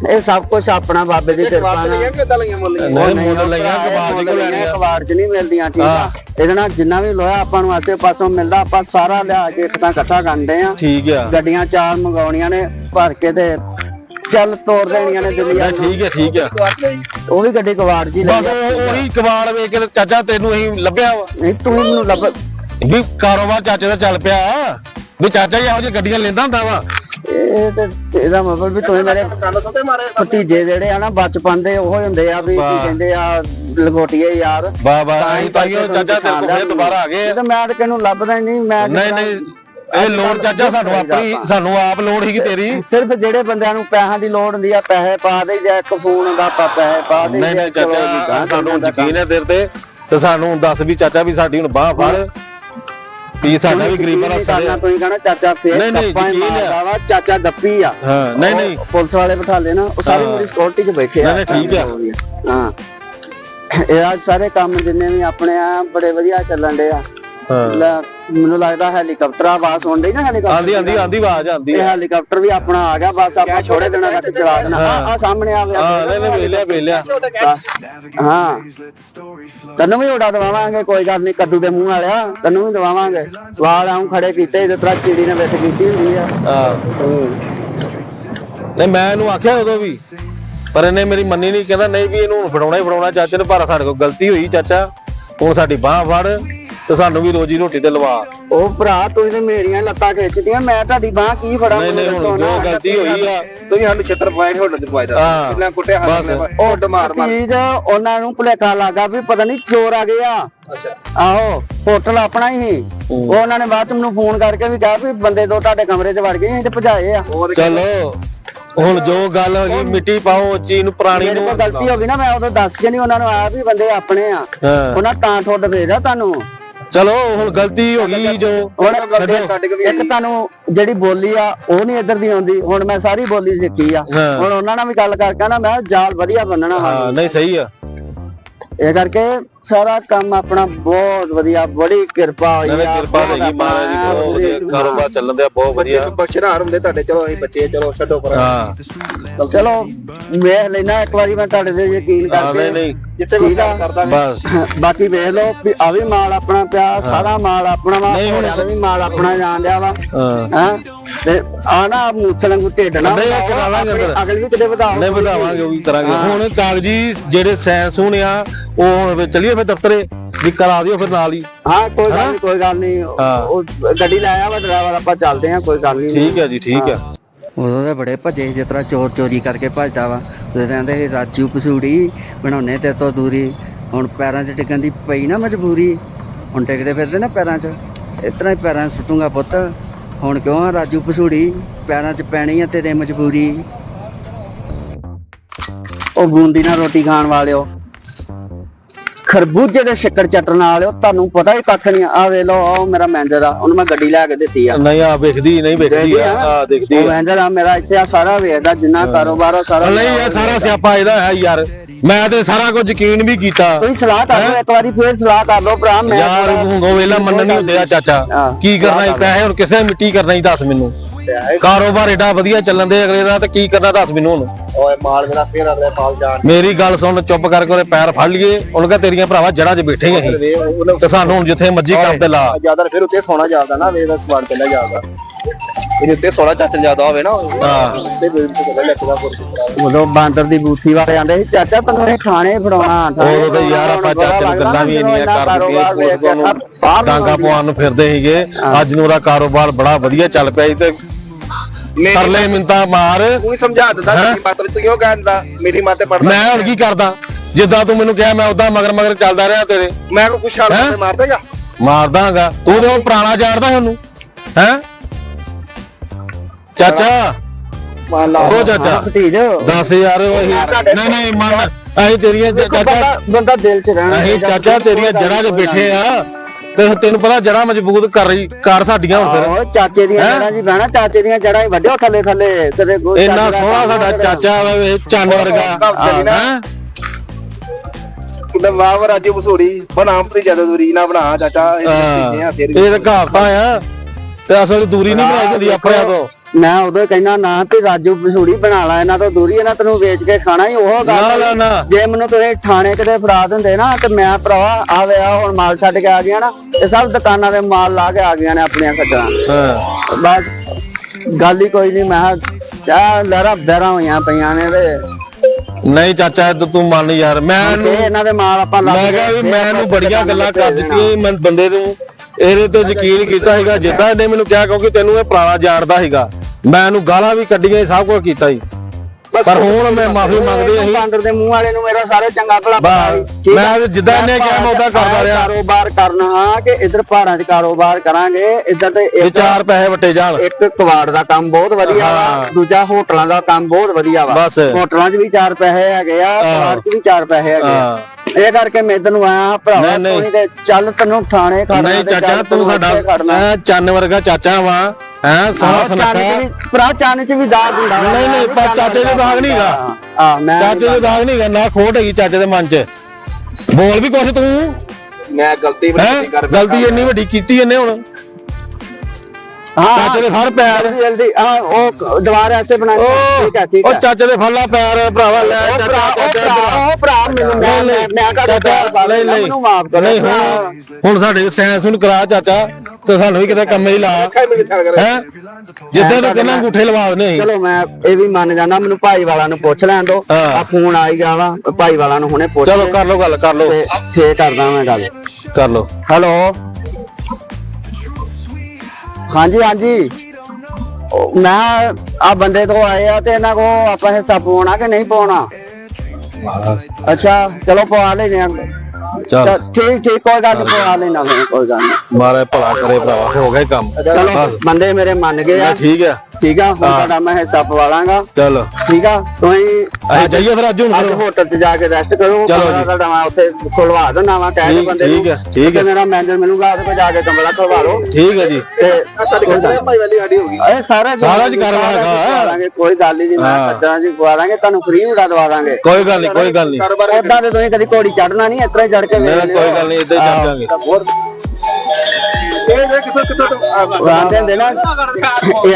S4: ਇਹ ਸਭ ਕੁਝ ਆਪਣਾ ਬਾਬੇ ਦੀ ਕਿਰਪਾ
S1: ਕਵਾੜ
S4: ਨਾਲ।
S1: ਲਈਆਂ ਕਿਦਾਂ ਲਈਆਂ ਮੁੱਲ ਲਈਆਂ
S2: ਨਹੀਂ, ਮੁੱਲ ਲਈਆਂ, ਕਬਾੜ ਚ
S4: ਲਈਆਂ,
S2: ਲੈਣੀਆਂ?
S4: ਕਬਾੜ ਚ ਨਹੀਂ ਮਿਲਦੀਆਂ ਠੀਕ ਆ। ਇਹਦੇ ਨਾਲ ਜਿੰਨਾ ਵੀ ਲੋਹਾ ਆਪਾਂ ਨੂੰ ਆਸੇ ਪਾਸੋਂ ਮਿਲਦਾ ਆਪਾਂ ਸਾਰਾ ਲਿਆ ਕੇ ਇੱਕ ਤਾਂ ਇਕੱਠਾ ਕਰਦੇ ਆ।
S2: ਠੀਕ ਆ।
S4: ਗੱਡੀਆਂ ਚਾਰ ਮੰਗਾਉਣੀਆਂ ਨੇ ਭਰ ਕੇ ਤੇ ਚੱਲ ਤੋੜ ਦੇਣੀਆਂ ਨੇ ਦਿੱਲੀ
S2: ਨਹੀਂ, ਠੀਕ ਆ ਠੀਕ ਆ।
S4: ਉਹ ਵੀ ਗੱਡੀ ਕਬਾੜ ਜੀ
S2: ਬਸ ਉਹ- ਉਹੀ ਕਬਾੜ ਵੇਖ ਕੇ ਤੇ ਚਾਚਾ ਤੈਨੂੰ ਅਸੀਂ ਲੱਭਿਆ ਵਾ।
S4: ਨਹੀਂ ਤੂੰ ਹੀ ਮੈਨੂੰ ਲੱਭ
S2: ਵੀ ਕਾਰੋਬਾਰ ਚਾਚੇ ਦਾ ਚੱਲ ਪਿਆ ਵੀ ਚਾਚਾ ਹੀ ਇਹੋ ਜਿਹੀ ਗੱਡੀਆਂ ਲੈਂਦਾ ਹੁੰਦਾ ਵਾ।
S4: ਇਹ ਤੇ ਇਹਦਾ ਮਤਲਬ ਵੀ ਤੂੰ ਹੀ ਮੇਰੇ
S1: ਕੰਨ ਸੋਤੇ ਮਾਰੇ
S4: ਭਤੀਜੇ ਜਿਹੜੇ ਆ ਨਾ ਬਚਪਨ ਦੇ ਉਹ ਹੁੰਦੇ ਆ ਵੀ ਕੀ
S2: ਵਾਹ।
S4: ਕਹਿੰਦੇ ਆ ਲਗੋਟੀਏ ਯਾਰ।
S2: ਬਾ ਬਾ
S4: ਤਾਂ ਹੀ
S2: ਅਸੀਂ ਤਾਂ ਹੀ ਉਹ
S4: ਕਰਕੇ
S2: ਚਾਚਾ ਤੇਰੇ ਕੋਲ ਫੇਰ ਦੁਬਾਰਾ ਆ ਗਏ।
S4: ਤਾਂ ਮੈਂ ਤਾਂ ਕਿਹਨੂੰ ਲੱਭਦਾ ਹੀ ਨਹੀਂ ਮੈਂ
S2: ਨਹੀਂ ਨਹੀਂ ਇਹ ਲੋੜ ਚਾਚਾ ਸਾਨੂੰ ਆਪਣੀ ਸਾਨੂੰ ਆਪ ਲੋੜ ਸੀਗੀ ਤੇਰੀ।
S4: ਸਿਰਫ ਜਿਹੜੇ ਬੰਦਿਆਂ ਨੂੰ ਪੈਸਿਆਂ ਦੀ ਲੋੜ ਹੁੰਦੀ ਆ ਪੈਸੇ ਪਾ ਦੇ ਜਾਂ ਇੱਕ ਫੋਨ ਦਾ ਪੈਸੇ ਪਾ ਦੇ
S2: ਨਹੀਂ ਨਹੀਂ ਚਾਚਾ ਸਾਨੂੰ ਯਕੀਨ ਹੈ ਤੇਰੇ ਤੇ ਤੇ ਸਾਨੂੰ ਦੱਸ ਵੀ ਚਾਚਾ ਵੀ ਸਾਡੀ ਹੁਣ ਬਾਹ ਫੜ। ਵੀ ਸਾਡਾ ਵੀ ਗਰੀਬਾਂ ਦਾ
S4: ਕਰਨਾ ਤੁਸੀਂ ਕਹਣਾ ਚਾਚਾ ਫੇਰ
S2: ਨਹੀਂ, ਨਹੀਂ।
S4: ਮਾਰਦਾ ਵਾ ਚਾਚਾ ਗੱਪੀ ਆ
S2: ਹਾਂ ਨਹੀਂ ਨਹੀਂ
S4: ਪੁਲਿਸ ਵਾਲੇ ਬਿਠਾ ਲੈਣਾ ਉਹ ਸਾਰੇ। ਮੇਰੀ ਸਿਕਿਉਰਿਟੀ 'ਚ ਬੈਠੇ ਆ
S2: ਨਹੀਂ, ਨਹੀਂ, ਠੀਕ ਆ।
S4: ਹਾਂ ਇਹ ਅੱਜ ਸਾਰੇ ਕੰਮ ਜਿੰਨੇ ਵੀ ਆਪਣੇ ਆ ਬੜੇ ਵਧੀਆ ਚੱਲਣ ਦੇ ਆ ਲੈ, ਮੈਨੂੰ ਲੱਗਦਾ ਹੈਲੀਕਾਪਟਰ ਆਵਾਜ਼ ਸੁਣ ਰਹੀ ਨਾ ਹੈਲੀਕਾਪਟਰ
S2: ਆਂਦੀ ਆਂਦੀ ਆਂਦੀ ਆਵਾਜ਼ ਆਂਦੀ।
S4: ਇਹ ਹੈਲੀਕਾਪਟਰ ਵੀ ਆਪਣਾ ਆ ਗਿਆ ਬਸ ਆਪਾਂ ਛੋੜੇ ਦਿਨਾਂ ਤੱਕ ਚਲਾ ਦੇਣਾ। ਆ ਆ ਸਾਹਮਣੇ ਆ ਗਿਆ।
S2: ਹਾਂ ਨਹੀਂ ਨਹੀਂ ਵੇਲਿਆ ਵੇਲਿਆ
S4: ਹਾਂ। ਤੈਨੂੰ ਵੀ ਉਡਾ ਦਵਾਵਾਂਗੇ ਕੋਈ ਗੱਲ ਨਹੀਂ ਕੱਦੂ ਦੇ ਮੂੰਹ ਵਾਲਿਆ ਤੈਨੂੰ ਵੀ ਦਵਾਵਾਂਗੇ। ਵਾਲ ਆਉਂ ਖੜੇ ਕੀਤੇ ਜਿਸ ਤਰ੍ਹਾਂ ਚਿੜੀ ਨੇ ਵਿੱਚ ਕੀਤੀ ਹੁੰਦੀ ਆ।
S2: ਹਾਂ। ਨਹੀਂ ਮੈਂ ਇਹਨੂੰ ਆਖਿਆ ਉਦੋਂ ਵੀ ਪਰ ਇਹਨੇ ਮੇਰੀ ਮੰਨੀ ਨਹੀਂ ਕਹਿੰਦਾ ਨਹੀਂ ਵੀ ਇਹਨੂੰ ਹੁਣ ਫੜਾਉਣਾ ਹੀ ਫੜਾਉਣਾ ਚਾਚੇ ਨੇ ਪਰ ਸਾਡੇ ਕੋਲ ਗਲਤੀ ਹੋਈ ਚਾਚਾ। ਹੁਣ ਸਾਡੀ ਬਾਹ ਫੜ। ਤੇ ਸਾਨੂੰ ਵੀ ਰੋਜੀ ਰੋਟੀ ਤੇ ਲਵਾ।
S4: ਉਹ ਭਰਾ ਤੁਸੀਂ ਤੇ ਮੇਰੀਆਂ ਲੱਤਾਂ ਖਿੱਚਦੀਆਂ ਮੈਂ ਤੁਹਾਡੀ ਬਾਹ ਕੀ ਫੜਾਂ
S2: ਨਹੀਂ ਨਹੀਂ ਹੁਣ ਜੋ
S4: ਨਾ।
S2: ਗਲਤੀ ਹੋਈ ਆ।
S1: ਤੁਸੀਂ ਸਾਨੂੰ ਛੇਤਰ ਪੁਆਇੰਟ ਹੋਟਲ ਚ ਪੁਆਇਦਾ
S2: ਹਾਂ।
S1: ਕਿੰਨਾ ਕੁੱਟਿਆ
S2: ਬਸ।
S1: ਹਾਂ ਉਹ ਡਮਾਰ ਮਾਰ।
S4: ਚੀਜ਼ ਉਹਨਾਂ ਨੂੰ ਭੁਲੇਖਾ ਲੱਗਾ ਵੀ ਪਤਾ ਨਹੀਂ ਚੋਰ ਆ ਗਏ ਆ।
S1: ਅੱਛਾ।
S4: ਆਹੋ ਹੋਟਲ ਆਪਣਾ ਹੀ ਉਹ ਉਹਨਾਂ ਨੇ ਬਾਅਦ ਮੈਨੂੰ ਫੋਨ ਕਰਕੇ ਵੀ ਕਿਹਾ ਵੀ ਬੰਦੇ ਦੋ ਤੁਹਾਡੇ ਕਮਰੇ 'ਚ ਵੜ ਗਏ ਅਸੀਂ ਤੇ ਭਜਾਏ ਆ।
S1: ਤੇ
S2: ਚਲੋ ਹੁਣ ਜੋ ਗੱਲ ਹੋ ਗਈ ਮਿੱਟੀ ਪਾਓ ਚੀਜ਼ ਨੂੰ ਪੁਰਾਣੀ
S4: ਮੇਰੇ
S2: ਨੂੰ
S4: ਕੋਲ ਗਲਤੀ ਹੋ ਗਈ ਨਾ ਮੈਂ ਉਦੋਂ ਦੱਸ ਕੇ ਨਹੀਂ ਉਹਨਾਂ ਨੂੰ ਆਇਆ ਵੀ ਬੰਦੇ ਆਪਣੇ ਆ। ਉਹਨਾਂ ਤਾਂ ਠੁੱਡ ਭੇਜਿਆ ਤੁਹਾਨੂੰ।
S2: ਚਲੋ ਹੁਣ ਗਲਤੀ ਹੋ ਗਈ ਜੋ।
S1: ਹੁਣ ਗਲਤੀ ਸਾਡੇ ਕੋਲ ਵੀ
S4: ਇੱਕ ਤੁਹਾਨੂੰ ਜਿਹੜੀ ਬੋਲੀ ਆ ਉਹ ਨਹੀਂ ਇੱਧਰ ਦੀ ਆਉਂਦੀ। ਹੁਣ ਮੈਂ ਸਾਰੀ ਬੋਲੀ ਸਿੱਖੀ ਆ। ਹੁਣ ਉਹਨਾਂ ਨਾਲ ਵੀ ਗੱਲ ਕਰਕੇ ਨਾ ਮੈਂ ਜਾਲ ਵਧੀਆ ਬੰਨਣਾ
S2: ਹਾਂ ਨਹੀਂ ਸਹੀ ਆ।
S4: ਇਹ ਕਰਕੇ ਸਾਰਾ ਕੰਮ ਆਪਣਾ ਬਹੁਤ ਵਧੀਆ ਬੜੀ ਕਿਰਪਾ ਹੋਈ
S2: ਨਾਲੇ
S4: ਆ
S2: ਕਿਰਪਾ ਹੈਗੀ ਮਹਾਰਾਜ ਦੀ ਬਹੁਤ ਵਧੀਆ ਕਾਰੋਬਾਰ ਚੱਲਣ ਦਿਆ ਬਹੁਤ
S1: ਬੱਚੇ
S2: ਵਧੀਆ।
S1: ਬਖਸ਼ਨਾਰ ਹੁੰਦੇ ਤੁਹਾਡੇ ਚਲੋ ਅਸੀਂ ਬੱਚੇ ਚਲੋ ਛੱਡੋ ਪਰ।
S2: ਹਾਂ।
S4: ਚਲੋ ਵੇਖ ਲੈਣਾ ਇੱਕ ਵਾਰੀ ਮੈਂ ਤੁਹਾਡੇ ਤੇ ਯਕੀਨ
S2: ਹਾਂ ਨਹੀਂ
S4: ਕਰਕੇ।
S2: ਨਹੀਂ
S1: ਜਿੱਥੇ ਕੋਈ
S4: ਠੀਕ ਆ।
S1: ਕੰਮ ਕਰਦਾ
S2: ਬਸ।
S4: ਬਾਕੀ ਵੇਖ ਲਓ ਵੀ ਆ ਵੀ ਮਾਲ ਆਪਣਾ ਪਿਆ ਸਾਰਾ ਮਾਲ ਆਪਣਾ ਵਾ
S2: ਨਹੀਂ, ਹੁਣ-
S4: ਘੋੜਿਆਂ ਦਾ ਵੀ ਮਾਲ ਆਪਣਾ ਜਾਣ ਡਿਆ ਵਾ।
S2: ਹਾਂ।
S4: ਹਾਂ? ਤੇ ਆ ਨਾ ਮੂਸਲਾਂ ਨੂੰ ਢਿੱਡ ਨਾ
S2: ਨਹੀਂ, ਇਹ
S4: ਵਧਾਓ,
S2: ਕਰਾ ਲਾਂਗੇ
S4: ਆਪਣੀ
S2: ਅੰਦਰ।
S4: ਅਗਲੀ ਵੀ ਕਿਤੇ ਵਧਾਓ।
S2: ਨਹੀਂ ਵਧਾਵਾਂਗੇ ਉਹ ਵੀ ਕਰਾਂਗੇ। ਹੁਣ ਕਾਗਜੀ ਜਿਹੜੇ ਸਾਇੰਸ ਹੋਣੇ ਆ ਉਹ ਹੁਣ ਫਿਰ ਚੱਲੀਏ ਫਿਰ ਦਫ਼ਤਰੇ ਵੀ ਕਰਾ ਦਿਓ ਫਿਰ ਨਾਲ ਹੀ।
S4: ਹਾਂ ਕੋਈ ਗੱਲ ਨਹੀਂ ਕੋਈ ਗੱਲ ਨਹੀਂ।
S2: ਹਾਂ।
S4: ਉਹ ਗੱਡੀ ਲਾਇਆ ਵਾ ਡਰਾਈਵਰ ਆਪਾਂ ਚੱਲਦੇ ਆ ਕੋਈ ਗੱਲ ਨਹੀਂ।
S2: ਠੀਕ ਹੈ ਜੀ ਠੀਕ ਹੈ।
S4: ਉਦੋਂ ਤਾਂ ਬੜੇ ਭੱਜੇ ਸੀ, ਜਿਸ ਤਰ੍ਹਾਂ ਚੋਰ ਚੋਰੀ ਕਰਕੇ ਭੱਜਦਾ ਵਾ। ਉਹਦੇ ਕਹਿੰਦੇ ਸੀ ਰਾਜੂ ਪਸੂੜੀ ਬਣਾਉਨੇ ਤੇ ਤੋਂ ਦੂਰੀ। ਹੁਣ ਪੈਰਾਂ 'ਚ ਟਿਕਣ ਦੀ ਪਈ ਨਾ ਮਜਬੂਰੀ। ਹੁਣ ਟਿਕਦੇ ਫਿਰਦੇ ਨਾ ਪੈਰਾਂ 'ਚ। ਇਸ ਤਰ੍ਹਾਂ ਹੀ ਪੈਰਾਂ 'ਚ ਸੁੱਟੂਗਾ ਪੁੱਤ। ਹੁਣ ਕਿਉਂ ਆ ਰਾਜੂ ਪਸੂੜੀ? ਪੈਰਾਂ 'ਚ ਪੈਣੀ ਆ ਤੇਰੇ ਮਜਬੂਰੀ। ਉਹ ਬੂੰਦੀ ਨਾਲ ਰੋਟੀ ਖਾਣ ਵਾਲਿਓ। ਖਰਬੂਜੇ ਦੇ ਸ਼ੱਕਰ ਚੱਟਣ ਵਾਲਿਓ ਤੁਹਾਨੂੰ ਪਤਾ ਹੀ ਕੱਖ ਨਹੀਂ ਆ। ਵੇ ਲੋ ਉਹ ਮੇਰਾ ਮੈਨੇਜਰ ਆ ਉਹਨੂੰ ਮੈਂ ਗੱਡੀ ਲੈ ਕੇ ਦਿੱਤੀ ਆ।
S2: ਨਹੀਂ ਆ ਵੇਖਦੀ ਨਹੀਂ ਵੇਖਦੀ ਆ। ਆ ਦੇਖਦੀ।
S4: ਉਹ
S2: ਆ
S4: ਮੈਨੇਜਰ ਆ ਮੇਰਾ ਇੱਥੇ ਆ ਸਾਰਾ ਵੇਖਦਾ ਜਿੰਨਾ ਕਾਰੋਬਾਰ ਆ ਸਾਰਾ
S2: ਨਹੀਂ ਇਹ ਸਾਰਾ ਸਿਆਪਾ ਇਹਦਾ ਹੈ ਯਾਰ। ਮੈਂ ਤੇ ਸਾਰਾ ਕੁਝ ਯਕੀਨ ਵੀ ਕੀਤਾ।
S4: ਤੁਸੀਂ ਸਲਾਹ ਕਰ ਲਓ ਇੱਕ ਵਾਰੀ ਫੇਰ ਸਲਾਹ ਕਰ ਲਓ ਭਰਾ ਮੈਂ
S2: ਯਾਰ ਉਹ ਵੇਲਾ ਮੰਨਣ ਨਹੀਂ ਹੁੰਦੇ ਆ ਚਾਚਾ। ਕੀ ਕਰਨਾ ਹੀ ਪੈਸੇ ਹੁਣ ਕਿਸੇ ਮਿੱਟੀ ਕਰਨਾ ਹੀ ਦੱਸ ਮੈਨੂੰ। ਕਾਰੋਬਾਰ ਏਡਾ ਵਧੀਆ ਚੱਲਣ ਦੇ ਅਗਲੇ ਦਾ ਤੇ ਕੀ ਕਰਨਾ ਦੱਸ ਮੈਨੂੰ ਹੁਣ।
S1: ਓਏ ਮਾਲ ਮੇਰਾ ਫੇਰ ਅਗਲੇ ਪਾਲ ਜਾਣ
S2: ਮੇਰੀ ਗੱਲ ਸੁਣ ਚੁੱਪ ਕਰਕੇ ਉਹਦੇ ਪੈਰ ਫੜ ਲਈਏ। ਉਹਨੂੰ ਕਹ ਤੇਰੀਆਂ ਭਰਾਵਾ ਜੜਾਂ 'ਚ ਬੈਠੇ ਹੀ ਅਸੀਂ ਤੇ ਸਾਨੂੰ ਹੁਣ ਜਿੱਥੇ ਮਰਜ਼ੀ ਕੰਮ ਤੇ ਲਾ।
S1: ਜ਼ਿਆਦਾ ਫਿਰ ਉੱਤੇ ਸੋਨਾ ਜਾਂਦਾ ਨਾ ਵੇ ਦਾ ਸਵਾਲ ਚੱਲਿਆ ਜਾਂਦਾ ਇਹਦੇ ਉੱਤੇ ਸੋਨਾ ਚੱਲ ਜਾਂਦਾ ਹੋਵੇ ਨਾ
S2: ਹਾਂ।
S1: ਤੇ ਲੱਗਦਾ
S4: ਉਦੋਂ ਬਾਂਦਰ ਦੀ ਬੂਥੀ ਵਾਲੇ ਆਂਦੇ ਸੀ ਚਾਚਾ ਤੈਨੂੰ ਇਹ ਖਾਣੇ ਫੜਾਉਣਾ
S2: ਉਦੋਂ ਤਾਂ ਯਾਰ ਆਪਾਂ ਚਾਚੇ ਨੂੰ ਗੱਲਾਂ ਵੀ ਇੰਨੀਆਂ ਕਰ ਦਿੱਤੀਆਂ ਉਸ ਨੂੰ ਟਾਂਗਾ ਪਵਾਉਣ ਨੂੰ ਫਿਰਦੇ ਸੀਗੇ। ਅੱਜ ਨੂੰ ਉਹਦਾ ਕਾਰੋਬਾਰ ਬੜਾ ਵਧੀਆ ਚੱਲ ਪਿਆ ਸੀ ਤੇ ਤਰਲੇ ਮਿੰਤਾ ਮਾਰ।
S1: ਤੂੰ ਹੀ ਸਮਝਾ ਦਿੰਦਾ ਮੇਰੀ ਮੱਤ ਤੂੰ ਕਿਉਂ ਕਹਿੰਦਾ ਮੇਰੀ ਮੱਤ ਪੜਦਾ
S2: ਮੈਂ ਹੁਣ ਕੀ ਕਰਦਾ? ਜਿੱਦਾਂ ਤੂੰ ਮੈਨੂੰ ਕਿਹਾ ਮੈਂ ਉਦਾਂ ਮਗਰ ਮਗਰ ਚੱਲਦਾ ਰਿਹਾ ਤੇਰੇ।
S1: ਮੈਂ ਕੋ ਕੁਛ ਹਾਲ ਤੇ ਮਾਰ ਦੇਗਾ
S2: ਮਾਰਦਾਗਾ ਤੂੰ ਤੇ ਉਹ ਪੁਰਾਣਾ ਜਾਣਦਾ ਉਹਨੂੰ ਹੈ? ਚਾਚਾ।
S1: ਲਾ।
S2: ਉਹ ਚਾਚਾ।
S4: ਭਤੀਜ।
S2: 10000 ਉਹੀ ਨਹੀਂ ਨਹੀਂ ਮੰਨ ਅਸੀਂ ਤੇਰੀਆਂ ਚਾਚਾ
S4: ਬੰਦਾ ਦਿਲ 'ਚ ਰਹਿਣਾ
S2: ਅਸੀਂ। ਚਾਚਾ ਤੇਰੀਆਂ ਜੜਾਂ 'ਚ ਬੈਠੇ ਆ। ਤੇ ਤੈਨੂੰ ਪਤਾ ਜੜਾਂ ਮਜ਼ਬੂਤ ਕਰ ਰਹੀ ਕਰ ਸਾਡੀਆਂ ਹੁਣ ਫਿਰ।
S4: ਚਾਚੇ ਦੀਆਂ ਜੜਾਂ ਜੀ ਬਹਿਣਾ ਚਾਚੇ ਦੀਆਂ ਜੜਾਂ ਹੀ ਵੱਢਿਓ ਥੱਲੇ ਥੱਲੇ। ਕਦੇ
S2: ਇੰਨਾ ਸੋਹਣਾ ਸਾਡਾ ਚਾਚਾ ਵਾ ਵੇ ਚੰਨ ਵਰਗਾ। ਹੈਂ?
S1: ਕਿੰਨਾ ਵਾਹ ਰਾਜੂ ਬਸੂੜੀ ਬਣਾ ਆਪਣੀ ਜ਼ਿਆਦਾ ਦੂਰੀ ਨਾ ਬਣਾ ਚਾਚਾ। ਇਹ
S2: ਇਹ ਤਾਂ ਕਹਾਵਤਾਂ ਆ। ਤੇ ਅਸਲ ਦੂਰੀ ਨਹੀਂ ਬਣਾਈ ਜਾਂਦੀ ਆਪਣਿਆਂ ਤੋਂ।
S4: ਮੈਂ ਉਦੋਂ ਕਹਿਣਾ ਨਾ ਤੇ ਰਾਜੂ ਬਸੂੜੀ ਬਣਾ ਲਾ ਇਹਨਾਂ ਤੋਂ ਦੂਰੀ ਇਹਨਾਂ ਤੈਨੂੰ ਵੇਚ ਕੇ ਖਾਣਾ ਹੀ ਉਹ
S2: ਨਾ
S4: ਗੱਲ
S2: ਨਾ ਨਾ
S4: ਜੇ ਮੈਨੂੰ ਤੁਸੀਂ ਥਾਣੇ ਕਿਤੇ ਫੜਾ ਦਿੰਦੇ ਨਾ ਤੇ ਮੈਂ ਭਰਾਵਾ ਆ ਵੇ ਆ ਹੁਣ ਮਾਲ ਛੱਡ ਕੇ ਆ ਗਿਆ ਨਾ ਇਹ ਸਭ ਦੁਕਾਨਾਂ ਦੇ ਮਾਲ ਲਾ ਕੇ ਆ ਗਈਆਂ ਨੇ ਆਪਣੀਆਂ ਖੱਡਾਂ
S2: ਹਾਂ।
S4: ਬਸ ਗੱਲ ਹੀ ਕੋਈ ਨਹੀਂ ਮੈਂ ਚਾ ਲੜਾ ਬੈਰਾਂ ਹੋਈਆਂ ਪਈਆਂ ਨੇ ਤੇ।
S2: ਨਹੀਂ ਚਾਚਾ ਇਹ ਤਾਂ ਤੂੰ ਮੰਨ ਯਾਰ ਮੈਂ
S4: ਇਹ
S2: ਇਹਨੂੰ
S4: ਇਹਨਾਂ ਦੇ ਮਾਲ ਆਪਾਂ ਲਾ
S2: ਮੈਂ ਕਿਹਾ ਵੀ ਮੈਂ ਇਹਨੂੰ ਬੜੀਆਂ ਗੱਲਾਂ ਕਰ ਦਿੱਤੀਆਂ ਸੀ, ਮੈਂ ਬੰਦੇ ਨੂੰ ਇਹਦੇ ਤੋਂ ਯਕੀਨ ਕੀਤਾ ਸੀਗਾ ਜਿੱਦਾਂ ਇਹਨੇ ਮੈਨੂੰ ਕਿਹਾ ਕਿਉਂਕਿ ਤੈਨੂੰ ਇਹ ਪੁਰਾਣਾ ਜਾਣਦਾ ਸੀਗਾ। ਮੈਂ ਇਹਨੂੰ ਗਾਲਾਂ ਵੀ ਕੱਢੀਆਂ ਸਭ ਕੁਝ ਕੀਤਾ ਸੀ ਪਰ ਹੁਣ ਮੈਂ ਮਾਫੀ ਮੰਗਦੇ ਅਸੀਂ
S4: ਬਾਂਦਰ ਦੇ ਮੂੰਹ ਵਾਲੇ ਨੂੰ ਮੇਰਾ ਸਾਰੇ ਚੰਗਾ ਭਲਾ ਪਤਾ ਠੀਕ
S2: ਮੈਂ
S4: ਆ?
S2: ਤੇ ਜਿੱਦਾਂ ਇਹਨੇ ਕਿਹਾ ਮੈਂ ਉਦਾਂ ਕਰਦਾ ਰਿਹਾ।
S4: ਕਾਰੋਬਾਰ ਕਰਨਾ ਕਿ ਇਧਰ ਪਹਾੜਾਂ 'ਚ ਕਾਰੋਬਾਰ ਕਰਾਂਗੇ ਇਧਰ ਤੇ
S2: ਵੀ
S4: ਇੱਕ
S2: ਚਾਰ ਪੈਸੇ ਵਟੇ ਜਾਣ
S4: ਇੱਕ ਕਵਾੜ ਦਾ ਕੰਮ ਬਹੁਤ ਵਧੀਆ ਵਾ
S2: ਹਾਂ।
S4: ਦੂਜਾ ਹੋਟਲਾਂ ਦਾ ਕੰਮ ਬਹੁਤ ਵਧੀਆ ਵਾ
S2: ਬਸ।
S4: ਹੋਟਲਾਂ 'ਚ ਵੀ ਚਾਰ ਪੈਸੇ ਹੈਗੇ ਆ ਕਵਾੜ 'ਚ ਵੀ ਚਾਰ ਪੈਸੇ ਹੈਗੇ ਆ। ਇਹ ਕਰਕੇ ਮੈਂ ਤੈਨੂੰ ਆਇਆ ਭਰਾਵਾ
S2: ਨਹੀਂ, ਨਹੀਂ।
S4: ਤੂੰ ਤੇ ਚੱਲ ਤੈਨੂੰ ਥਾਣੇ ਖੜਨਾ
S2: ਨਹੀਂ
S4: ਤੇ
S2: ਚਾਚਾ ਤੂੰ ਸਾਡਾ
S4: ਖੜਨਾ
S2: ਐਂ ਚੰਨ ਵਰਗਾ ਚਾਚਾ ਵਾ ਹੈ
S4: 'ਚ
S2: ਸੁਨੱਖਾ।
S4: ਭਰਾ ਚਾਣੇ 'ਚ ਵੀ ਦਾਗ ਹੁੰਦਾ।
S2: ਨਹੀਂ, ਨਹੀਂ, ਪਰ ਚਾਚੇ ਦੇ ਦਾਗ ਨੀ ਹੈਗਾ।
S4: ਆ ਮੈਂ
S2: ਚਾਚੇ ਦੇ ਦਾਗ ਨਹੀਂ ਗਾ ਨਾ ਖੋਟ ਹੈਗੀ ਚਾਚੇ ਦੇ ਮਨ 'ਚ। ਬੋਲ ਵੀ ਕੁਛ ਤੂੰ।
S1: ਮੈਂ ਗਲਤੀ ਬੜੀ ਕਰ
S2: ਗਲਤੀ ਇੰਨੀ ਵੱਡੀ ਕੀਤੀ ਇਹਨੇ ਹੁਣ।
S4: ਹਾਂ
S2: ਚਾਚੇ ਦੇ ਫੜ ਪੈਰ।
S4: ਜਲਦੀ ਆ ਉਹ ਦੀਵਾਰ ਐਸੇ ਬਣਾਣੀ
S2: ਉਹ
S4: ਠੀਕ ਹੈ ਠੀਕ
S2: ਉਹ
S4: ਹੈ
S2: ਚਾਚੇ ਦੇ ਫੜ ਲਾ ਪੈਰ ਭਰਾਵਾ ਲੈ
S4: ਉਹ
S2: ਚਾਚਾ
S4: ਭਰਾ ਉਹ ਭਰਾ ਉਹ ਮੈਨੂੰ ਮੈਂ ਮੈਂ ਕਹਾਂ
S2: ਚਾਚਾ ਨਹੀਂ ਨਹੀਂ।
S4: ਮੈਨੂੰ ਮਾਫ ਕਰੋ
S2: ਨਹੀਂ ਹੁਣ ਸਾਡੇ ਸਾਇੰਸ ਨੂੰ ਕਰਾ ਚਾਚਾ। ਤੇ ਸਾਨੂੰ ਵੀ ਕਿਤੇ ਕੰਮੇ ਹੀ ਲਾ। ਹੈ ਜਿੱਦਾਂ ਤੂੰ ਕਹਿੰਦਾ ਅੰਗੂਠੇ ਲਵਾ ਦਨੇ
S4: ਚਲੋ ਮੈਂ ਇਹ ਵੀ ਮੰਨ ਜਾਣਾ ਮੈਨੂੰ ਭਾਈ ਵਾਲਾ ਨੂੰ ਪੁੱਛ ਲੈਣ ਦੋ। ਆ ਫੋਨ ਆਈ ਗਿਆ ਵਾ ਭਾਈ ਵਾਲਾ ਨੂੰ ਹੁਣੇ ਪੁੱਛ
S2: ਚਲੋ ਕਰ ਲੋ ਗੱਲ ਕਰ ਲੋ
S4: ਤੇ ਫੇਰ ਕਰਦਾ ਮੈਂ ਗੱਲ।
S2: ਕਰ ਲੋ
S4: ਹੈਲੋ। ਹਾਂਜੀ ਹਾਂਜੀ। ਮੈਂ ਆ ਬੰਦੇ ਤੋਂ ਆਏ ਆ ਤੇ ਇਹਨਾਂ ਕੋ ਆਪਾਂ ਹਿੱਸਾ ਪਾਉਣਾ ਕਿ ਨਹੀਂ ਪਾਉਣਾ? ਅੱਛਾ ਚਲੋ ਪਵਾ ਲੈਨੇ ਆ।
S2: ਚੱਲ।
S4: ਠੀਕ ਠੀਕ ਕੋਈ ਗੱਲ ਨੀ ਪਵਾ ਲੈਣਾ ਮੈਂ ਕੋਈ ਗੱਲ ਨੀ।
S2: ਮਾਰੇ ਭਲਾ ਕਰੇ ਭਰਾਵਾ ਹੋ ਗਿਆ ਕੰਮ।
S4: ਚਲੋ ਬੰਦੇ ਮੇਰੇ ਮੰਨ ਗਏ ਆ।
S2: ਠੀਕ ਹੈ
S4: ਠੀਕ ਆ ਹੁਣ ਤੁਹਾਡਾ ਮੈਂ ਹਿੱਸਾ ਪਵਾ ਲਾਂਗਾ।
S2: ਚਲੋ।
S4: ਠੀਕ ਆ ਤੁਸੀਂ
S2: ਅਸੀਂ ਜਾਈਏ ਫਿਰ ਅੱਜ ਹੁਣ।
S4: ਅੱਜ ਹੋਟਲ 'ਚ ਜਾ ਕੇ ਰੈਸਟ ਕਰੋ।
S2: ਚਲੋ
S4: ਕਮਰਾ
S2: ਜੀ।
S4: ਤੁਹਾਡਾ ਮੈਂ ਉੱਥੇ ਖੁਲਵਾ ਦਿੰਦਾ ਵਾ ਕਹਿ ਦੇ
S2: ਠੀਕ-
S4: ਬੰਦੇ ਨੂੰ।
S2: ਠੀਕ ਹੈ, ਠੀਕ ਹੈ।
S4: ਮੇਰਾ ਮੈਨੇਜਰ ਮਿਲੂਗਾ ਉਹਦੇ ਕੋਲ ਜਾ ਕੇ ਕਮਰਾ ਖੁਲਵਾ ਲਓ।
S2: ਠੀਕ ਹੈ ਜੀ।
S4: ਤੇ
S1: ਭਾਈ ਵਾਲੀ ਸਾਡੀ ਹੋ ਗਈ।
S4: ਇਹ ਸਾਰਾ
S2: ਸਾਰਾ ਜੀ ਕਰਵਾ
S4: ਸਾਰਾ
S2: ਦਾਂਗੇ।
S4: ਕਰਵਾ ਦਾਂਗੇ, ਕੋਈ ਗੱਲ ਹੀ ਨਹੀਂ ਮੈਂ
S2: ਹਾਂ।
S4: ਜੀ ਪਵਾ ਦਾਂਗੇ ਤੁਹਾਨੂੰ ਫ੍ਰੀ ਉਡਾ ਦਵਾ ਦਾਂਗੇ।
S2: ਕੋਈ ਗੱਲ ਨਹੀਂ ਕੋਈ ਗੱਲ ਨਹੀਂ
S4: ਉਦਾਂ ਤੇ ਤੁਸੀਂ ਕਦੀ ਘੋੜੀ ਚੜਨਾ ਨਹੀਂ ਇਤਰਾ ਚੜ ਕੇ ਵੇਖ
S2: ਕੋਈ ਗੱਲ ਨਹੀਂ, ਏਦਾਂ ਹੀ।
S4: ਹੋਰ
S1: ਇਹ ਜੇ ਕਿਥੋਂ ਕਿਥੋਂ ਤੋਂ
S4: ਆਂਦੇ ਹੁੰਦੇ ਨਾ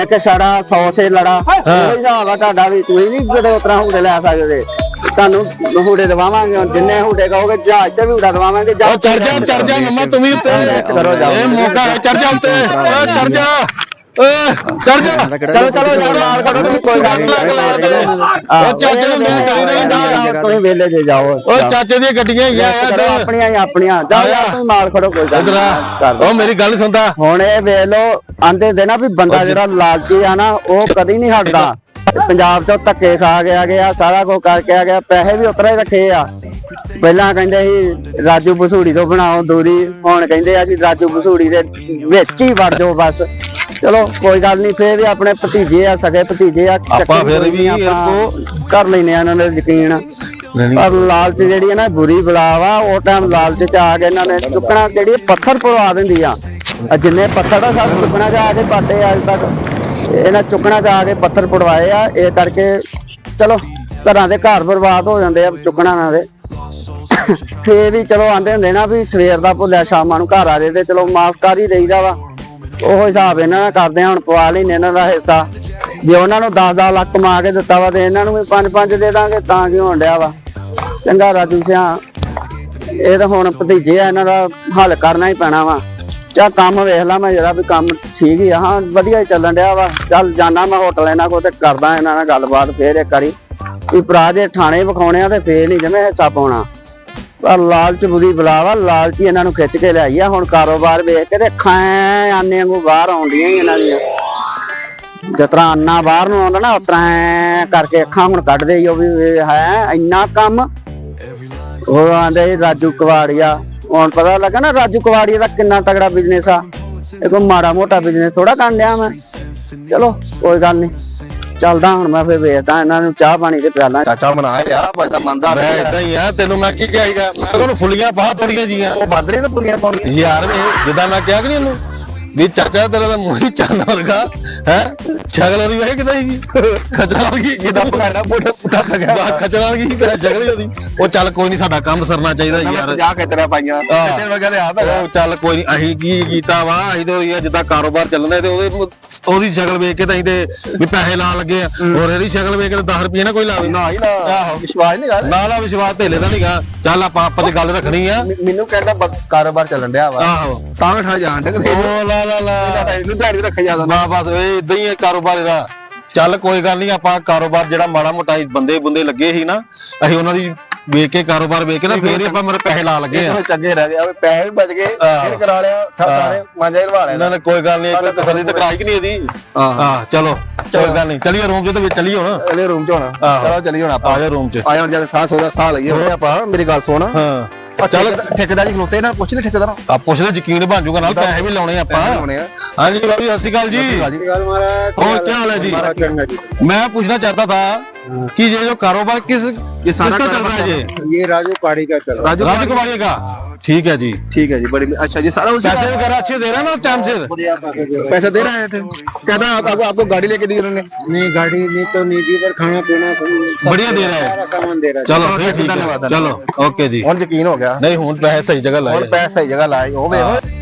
S4: ਇੱਕ ਛੜਾ 100 ਸੇ ਲੜਾ। ਉਹ ਹਿਸਾਬ ਆ ਤੁਹਾਡਾ ਵੀ ਤੁਸੀਂ ਨਹੀਂ ਕਿਤੇ ਉਤਰਾ ਹੁੰਦੇ ਲੈ ਸਕਦੇ। ਤੁਹਾਨੂੰ ਹੂੜੇ ਦਵਾਵਾਂਗੇ ਜਿੰਨੇ ਹੂੜੇ ਕਹੋਗੇ ਜਹਾਜ਼ ਤੇ ਵੀ ਹੂੜਾ ਦਵਾਵਾਂਗੇ
S2: ਚੜ ਜਾ ਚੜ ਜਾ ਮੰਮਾ ਤੂੰ ਵੀ ਉੱਤੇ।
S4: ਕਰੋ।
S2: ਇਹ ਮੌਕਾ ਚੜ ਜਾ ਉੱਤੇ। ਜਾ। ਚੜ ਜਾ।
S4: ਚਲੋ ਚਲੋ ਜਾਓ ਨਾਲ ਕੱਢੋ ਤੁਸੀਂ ਕੋਈ ਗੱਲ ਨਹੀਂ।
S2: ਉਹ ਚਾਚੇ ਨੂੰ ਮੈਂ ਕਰੀ ਨਹੀਂ ਦਾ
S4: ਤੁਸੀਂ ਵੇਲੇ ਜੇ ਜਾਓ।
S2: ਉਹ ਚਾਚੇ ਦੀਆਂ ਗੱਡੀਆਂ ਹੀ ਆ
S4: ਆਪਣੀਆਂ ਹੀ ਆਪਣੀਆਂ। ਜਾਓ ਯਾਰ ਤੁਸੀਂ ਮਾਲ ਖੜੋ ਕੋਈ ਗੱਲ ਨਹੀਂ।
S2: ਉਹ ਮੇਰੀ ਗੱਲ ਸੁਣਦਾ।
S4: ਹੁਣ ਇਹ ਵੇਖ ਲੋ ਆਂਦੇ ਦੇ ਨਾ ਵੀ ਬੰਦਾ ਜਿਹੜਾ ਲਾਲਚੀ ਆ ਨਾ ਉਹ ਕਦੀ ਨਹੀਂ ਹਟਦਾ। ਪੰਜਾਬ ਚੋਂ ਧੱਕੇ ਖਾ ਗਿਆ ਗਿਆ ਸਾਰਾ ਕੁਝ ਕਰਕੇ ਆ ਗਿਆ ਪੈਸੇ ਵੀ ਉਤਰੇ ਰੱਖੇ ਆ। ਪਹਿਲਾਂ ਕਹਿੰਦੇ ਸੀ ਰਾਜੂ ਬਸੂੜੀ ਤੋਂ ਬਣਾਓ ਦੂਰੀ ਹੁਣ ਕਹਿੰਦੇ ਆ ਕਿ ਰਾਜੂ ਬਸੂੜੀ ਦੇ ਵਿੱਚ ਹੀ ਵੜ ਜਾਓ ਬਸ। ਚਲੋ ਕੋਈ ਗੱਲ ਨਹੀਂ ਫੇਰ ਵੀ ਆਪਣੇ ਭਤੀਜੇ ਆ ਸਗੇ ਭਤੀਜੇ ਆ
S2: ਆਪਾਂ ਫਿਰ ਵੀ
S4: ਆਪਾਂ
S2: ਇਹਨੂੰ
S4: ਕਰ ਲੈਨੇ ਆ ਇਹਨਾਂ ਦਾ ਯਕੀਨ। ਪਰ ਲਾਲਚ ਜਿਹੜੀ ਹੈ ਨਾ ਬੁਰੀ ਬਲਾ ਵਾ ਉਹ ਟਾਈਮ ਲਾਲਚ ਚ ਆ ਕੇ ਇਹਨਾਂ ਨੇ ਚੁੱਕਣਾ ਜਿਹੜੀ ਪੱਥਰ ਪਵਾ ਦਿੰਦੀ ਆ। ਜਿੰਨੇ ਪੱਥਰ ਆ ਸਭ ਚੁੱਕਣਾ ਆ ਕੇ ਪਾਟੇ ਅੱਜ ਤੱਕ। ਇਹਨਾਂ ਚੁੱਕਣਾ ਆ ਕੇ ਪੱਥਰ ਪੜਵਾਏ ਆ ਇਹ ਕਰਕੇ ਚਲੋ ਘਰਾਂ ਦੇ ਘਰ ਬਰਬਾਦ ਹੋ ਜਾਂਦੇ ਆ ਚੁੱਕਣਾ ਨਾਲ ਦੇ। ਫੇਰ ਵੀ ਚਲੋ ਆਂਦੇ ਹੁੰਦੇ ਨਾ ਵੀ ਸਵੇਰ ਦਾ ਭੁੱਲਿਆ ਸ਼ਾਮਾਂ ਨੂੰ ਘਰ ਆ ਜੇ ਤੇ ਚਲੋ ਮਾਫ ਕਰ ਹੀ ਦੇਈਦਾ ਵਾ। ਉਹ ਹਿਸਾਬ ਇਹਨਾਂ ਨਾਲ ਕਰਦੇ ਆ, ਹੁਣ ਪਵਾ ਲੈਨੇ ਇਹਨਾਂ ਦਾ ਹਿੱਸਾ। ਜੇ ਉਹਨਾਂ ਨੂੰ 10-10 ਲੱਖ ਕਮਾ ਕੇ ਦਿੱਤਾ ਵਾ ਤੇ ਇਹਨਾਂ ਨੂੰ ਵੀ 5-5 ਦੇ ਦਾਂਗੇ, ਤਾਂ ਕਿ ਹੋਣ ਡਿਆ ਵਾ। ਚੰਗਾ ਰਾਜੂ ਸਿਆ, ਇਹ ਤਾਂ ਹੁਣ ਭਤੀਜੇ ਆ, ਇਹਨਾਂ ਦਾ ਹੱਲ ਕਰਨਾ ਹੀ ਪੈਣਾ ਵਾ। ਚਾ ਕੰਮ ਵੇਖ ਲਾ, ਮੈਂ ਜਰਾ ਵੀ ਕੰਮ ਠੀਕ ਹੀ ਆ, ਹਾਂ, ਵਧੀਆ ਹੀ ਚੱਲਣ ਡਿਆ ਵਾ। ਚੱਲ ਜਾਣਾ ਮੈਂ ਹੋਟਲ ਇਹਨਾਂ ਕੋਲ ਤੇ ਕਰਦਾ ਇਹਨਾਂ ਨਾਲ ਗੱਲਬਾਤ ਫੇਰ ਇੱਕ ਵਾਰੀ। ਵੀ ਭਰਾ ਜੇ ਥਾਣੇ ਵਿਖਾਉਣੇ ਆ ਤੇ ਫੇਰ ਨਹੀਂ ਜਿਵੇਂ ਹਿੱਸਾ ਪਾਉਣਾ। ਪਰ ਲਾਲਚ ਬੁਰੀ ਬਲਾਵਾ ਲਾਲਚ ਇਹਨਾਂ ਨੂੰ ਖਿੱਚ ਕੇ ਲਿਆਈ ਆ। ਹੁਣ ਕਾਰੋਬਾਰ ਵੇਖ ਕੇ ਤੇ ਖਾਂ ਆਨੇ ਵਾਂਗੂ ਬਾਹਰ ਆਉਂਦੀਆਂ ਹੀ ਇਹਨਾਂ ਦੀਆਂ। ਜਿਸ ਤਰ੍ਹਾਂ ਅੰਨਾ ਬਾਹਰ ਨੂੰ ਆਉਂਦਾ ਨਾ, ਉਸ ਕਰਕੇ ਅੱਖਾਂ ਹੁਣ ਕੱਢਦੇ ਹੀ ਉਹ ਵੀ ਹੈ, ਇੰਨਾ ਕੰਮ। ਉਹ ਆਂਦੇ ਰਾਜੂ ਕਵਾੜੀਆ। ਹੁਣ ਪਤਾ ਲੱਗਾ ਨਾ ਰਾਜੂ ਕਵਾੜੀਆ ਦਾ ਕਿੰਨਾ ਤਗੜਾ ਬਿਜ਼ਨਸ ਆ। ਇਹ ਕੋਈ ਮਾੜਾ ਮੋਟਾ ਬਿਜ਼ਨਸ ਥੋੜਾ ਕਰਨ ਡਿਆ ਮੈਂ। ਚਲੋ, ਕੋਈ ਗੱਲ ਨਹੀਂ ਚੱਲਦਾ ਹੁਣ ਮੈਂ ਫੇਰ ਵੇਖਦਾ ਇਹਨਾਂ ਨੂੰ ਚਾਹ ਪਾਣੀ ਤੇ ਪਿਆਲਾਂ
S1: ਚਾਚਾ ਬਣਾ ਯਾਰ ਬੰਦਾ ਮੰਨਦਾ
S2: ਮੈਂ ਇਦਾਂ ਹੀ ਆ ਤੈਨੂੰ ਮੈਂ ਕੀ ਕਿਹਾ ਸੀਗਾ ਮੈਂ ਫੁੱਲੀਆਂ ਬਾਹ ਪੜੀਆਂ ਜੀਆਂ।
S1: ਉਹ ਬਾਦਰੇ ਨੇ ਪੁਰੀਆਂ ਪਾਉਣੀਆਂ।
S2: ਯਾਰ ਵੇ ਜਿੱਦਾਂ ਮੈਂ ਕਿਹਾ ਕਿ ਨਹੀਂ ਉਹਨੂੰ? ਵੀ ਚਾਚਾ ਤੇਰਾ ਤਾਂ ਮੂੰਹ ਹੀ ਚੰਨ ਵਰਗਾ ਹੈ? ਸ਼ਕਲ ਉਹਦੀ ਵੇਖ ਕਿਦਾਂ ਸੀਗੀ? ਖਚਰਾ ਵਰਗੀ ਕਿਦਾਂ ਪਕਾਣਾ ਬੋੜਾ ਪੁੱਟਾ ਲਗਾ ਖਚਰਾ ਵਰਗੀ ਤੇਰਾ ਸ਼ਕਲ ਹੀ ਉਹਦੀ। ਉਹ ਚੱਲ ਕੋਈ ਨਹੀਂ ਸਾਡਾ ਕੰਮ ਸਰਨਾ ਚਾਹੀਦਾ ਯਾਰ।
S1: ਜਾ ਤੇਰਾ ਪਾਈਆਂ। ਤੇਰੇ ਵਰਗਾ ਦੇ ਹੱਥ
S2: ਉਹ ਚੱਲ ਕੋਈ ਨਹੀਂ ਅਸੀਂ ਕੀ ਕੀਤਾ ਵਾ? ਅਸੀਂ ਤਾਂ ਜਿੱਦਾਂ ਕਾਰੋਬਾਰ ਚੱਲਦਾ ਤੇ ਉਹਦੇ ਉਹਦੀ ਸ਼ਕਲ ਵੇਖ ਕੇ ਤਾਂ ਅਸੀਂ ਤੇ ਵੀ ਪੈਸੇ ਲਾਉਣ ਲੱਗੇ ਆ। ਹੋਰ ਇਹਦੀ ਸ਼ਕਲ ਵੇਖ ਕੇ ਤਾਂ 10 ਰੁਪਏ ਨਾ ਕੋਈ ਲਾਵੇ
S1: ਨਾ ਹੀ ਨਾ।
S2: ਆਹੋ।
S1: ਵਿਸ਼ਵਾਸ ਨਹੀਂ ਕਰ
S2: ਨਾ ਨਾ ਵਿਸ਼ਵਾਸ ਧੇਲੇ ਦਾ ਨਹੀਂਗਾ ਚੱਲ ਆਪਾਂ ਆਪਾਂ ਤੇ ਗੱਲ ਰੱਖਣੀ ਆ।
S1: ਮੈਨੂੰ ਕਹਿੰਦਾ ਬ- ਕਾਰੋਬਾਰ ਚੱਲਣ ਡਿਆ ਵਾ।
S2: ਆਹੋ।
S1: ਤਾਂ ਠਾ ਜਾਣ ਡੇ
S2: ਉਹ ਲਾ ਲਾ ਲਾ।
S1: ਇਹਨੂੰ ਧਿਆਨ ਰੱਖਿਆ ਜਾਂਦਾ।
S2: ਨਾ ਬਸ ਇਹ ਇਦਾਂ ਹੀ ਹੈ ਕਾਰੋਬਾਰ ਇਹਦਾ। ਚੱਲ ਕੋਈ ਗੱਲ ਨਹੀਂ ਆਪਾਂ ਕਾਰੋਬਾਰ ਜਿਹੜਾ ਮਾੜਾ ਮੋਟਾ ਬੰਦੇ ਬੰਦੇ ਲੱਗੇ ਸੀ ਨਾ ਅਸੀਂ ਉਹਨਾਂ ਦੀ ਵੇਖ ਕੇ ਕਾਰੋਬਾਰ ਵੇਖ ਕੇ ਨਾ ਫੇਰ ਹੀ ਆਪਾਂ ਮੇਰੇ ਪੈਸੇ ਲਾ ਲੱਗੇ ਆ।
S1: ਚੰਗੇ ਰਹਿ ਗਿਆ ਪੈਸੇ ਵੀ ਬਚ ਗਏ। ਫਿਰ ਕਰਾ ਲਿਆ ਠਾਣੇ ਮਾਂਜਾ ਹੀ ਲਵਾ ਲਿਆ।
S2: ਇਹਨਾਂ ਨੇ ਕੋਈ ਗੱਲ ਨਹੀਂ ਤਸੱਲੀ ਤਾਂ ਕਰਾਈ ਕਿ ਨਹੀਂ ਇਹਦੀ। ਹਾਂ। ਚਲੋ ਕੋਈ ਗੱਲ ਨਹੀਂ ਚਲੀਏ ਰੂਮ 'ਚ ਤੇ ਵਿੱਚ ਚਲੀਏ ਹੁਣ।
S1: ਅਗਲੇ ਰੂਮ ਚ ਹੋਣਾ। ਚਲੋ ਚੱਲੀ ਹੁਣ ਆਪਾਂ।
S2: ਆ ਜਾ ਰੂਮ 'ਚ।
S1: ਆਇਆ ਹੁਣ ਜਦ ਸਾਹ ਸੋਦਾ ਸਾਹ ਲਈਏ। ਹੁਣ ਆਪਾਂ ਮੇਰੀ ਗੱਲ ਸੁਣ।
S2: ਹਾਂ।
S1: ਚੱਲ ਠੇਕੇਦਾਰ ਜੀ ਖਲੋਤੇ ਨਾ ਪੁੱਛ ਲੈ ਠੇਕੇਦਾਰ
S2: ਆ ਪੁੱਛਦੇ ਯਕੀਨ ਬਣ ਜਾਊਗਾ ਨਾਲ ਪੈਸੇ ਵੀ ਲਾਉਣੇ ਆਪਾਂ
S1: ਹੋਣੇ ਆ
S2: ਹਾਂਜੀ ਬਾਬੂ ਜੀ, ਸਤਿ ਸ਼੍ਰੀ ਅਕਾਲ ਜੀ
S1: ਗੱਲ ਮਾਰਾ
S2: ਹੋਰ ਕੀ ਹਾਲ ਹੈ ਜੀ
S1: ਚੰਗਾ ਜੀ
S2: मैं पूछना चाहता था कि ये जो कारोबार किस किसका चल रहा है ये
S1: ये राजू पाड़ी का चल राजू
S2: राजू कुमारी का ठीक है जी
S1: ठीक है जी बड़ी अच्छा जी सारा
S2: पैसे वगैरह अच्छे दे रहे हैं ना टाइम से
S1: पैसा दे रहे हैं कहता आपको आपको गाड़ी लेके दी उन्होंने
S5: नहीं गाड़ी नहीं तो नहीं दी पर खाना पीना
S2: बढ़िया दे रहा है
S5: सामान दे रहा है
S2: चलो फिर ठीक है चलो ओके जी
S1: और यकीन हो गया
S2: नहीं हूँ पैसे सही जगह लाए
S1: पैसे सही जगह लाए हो गए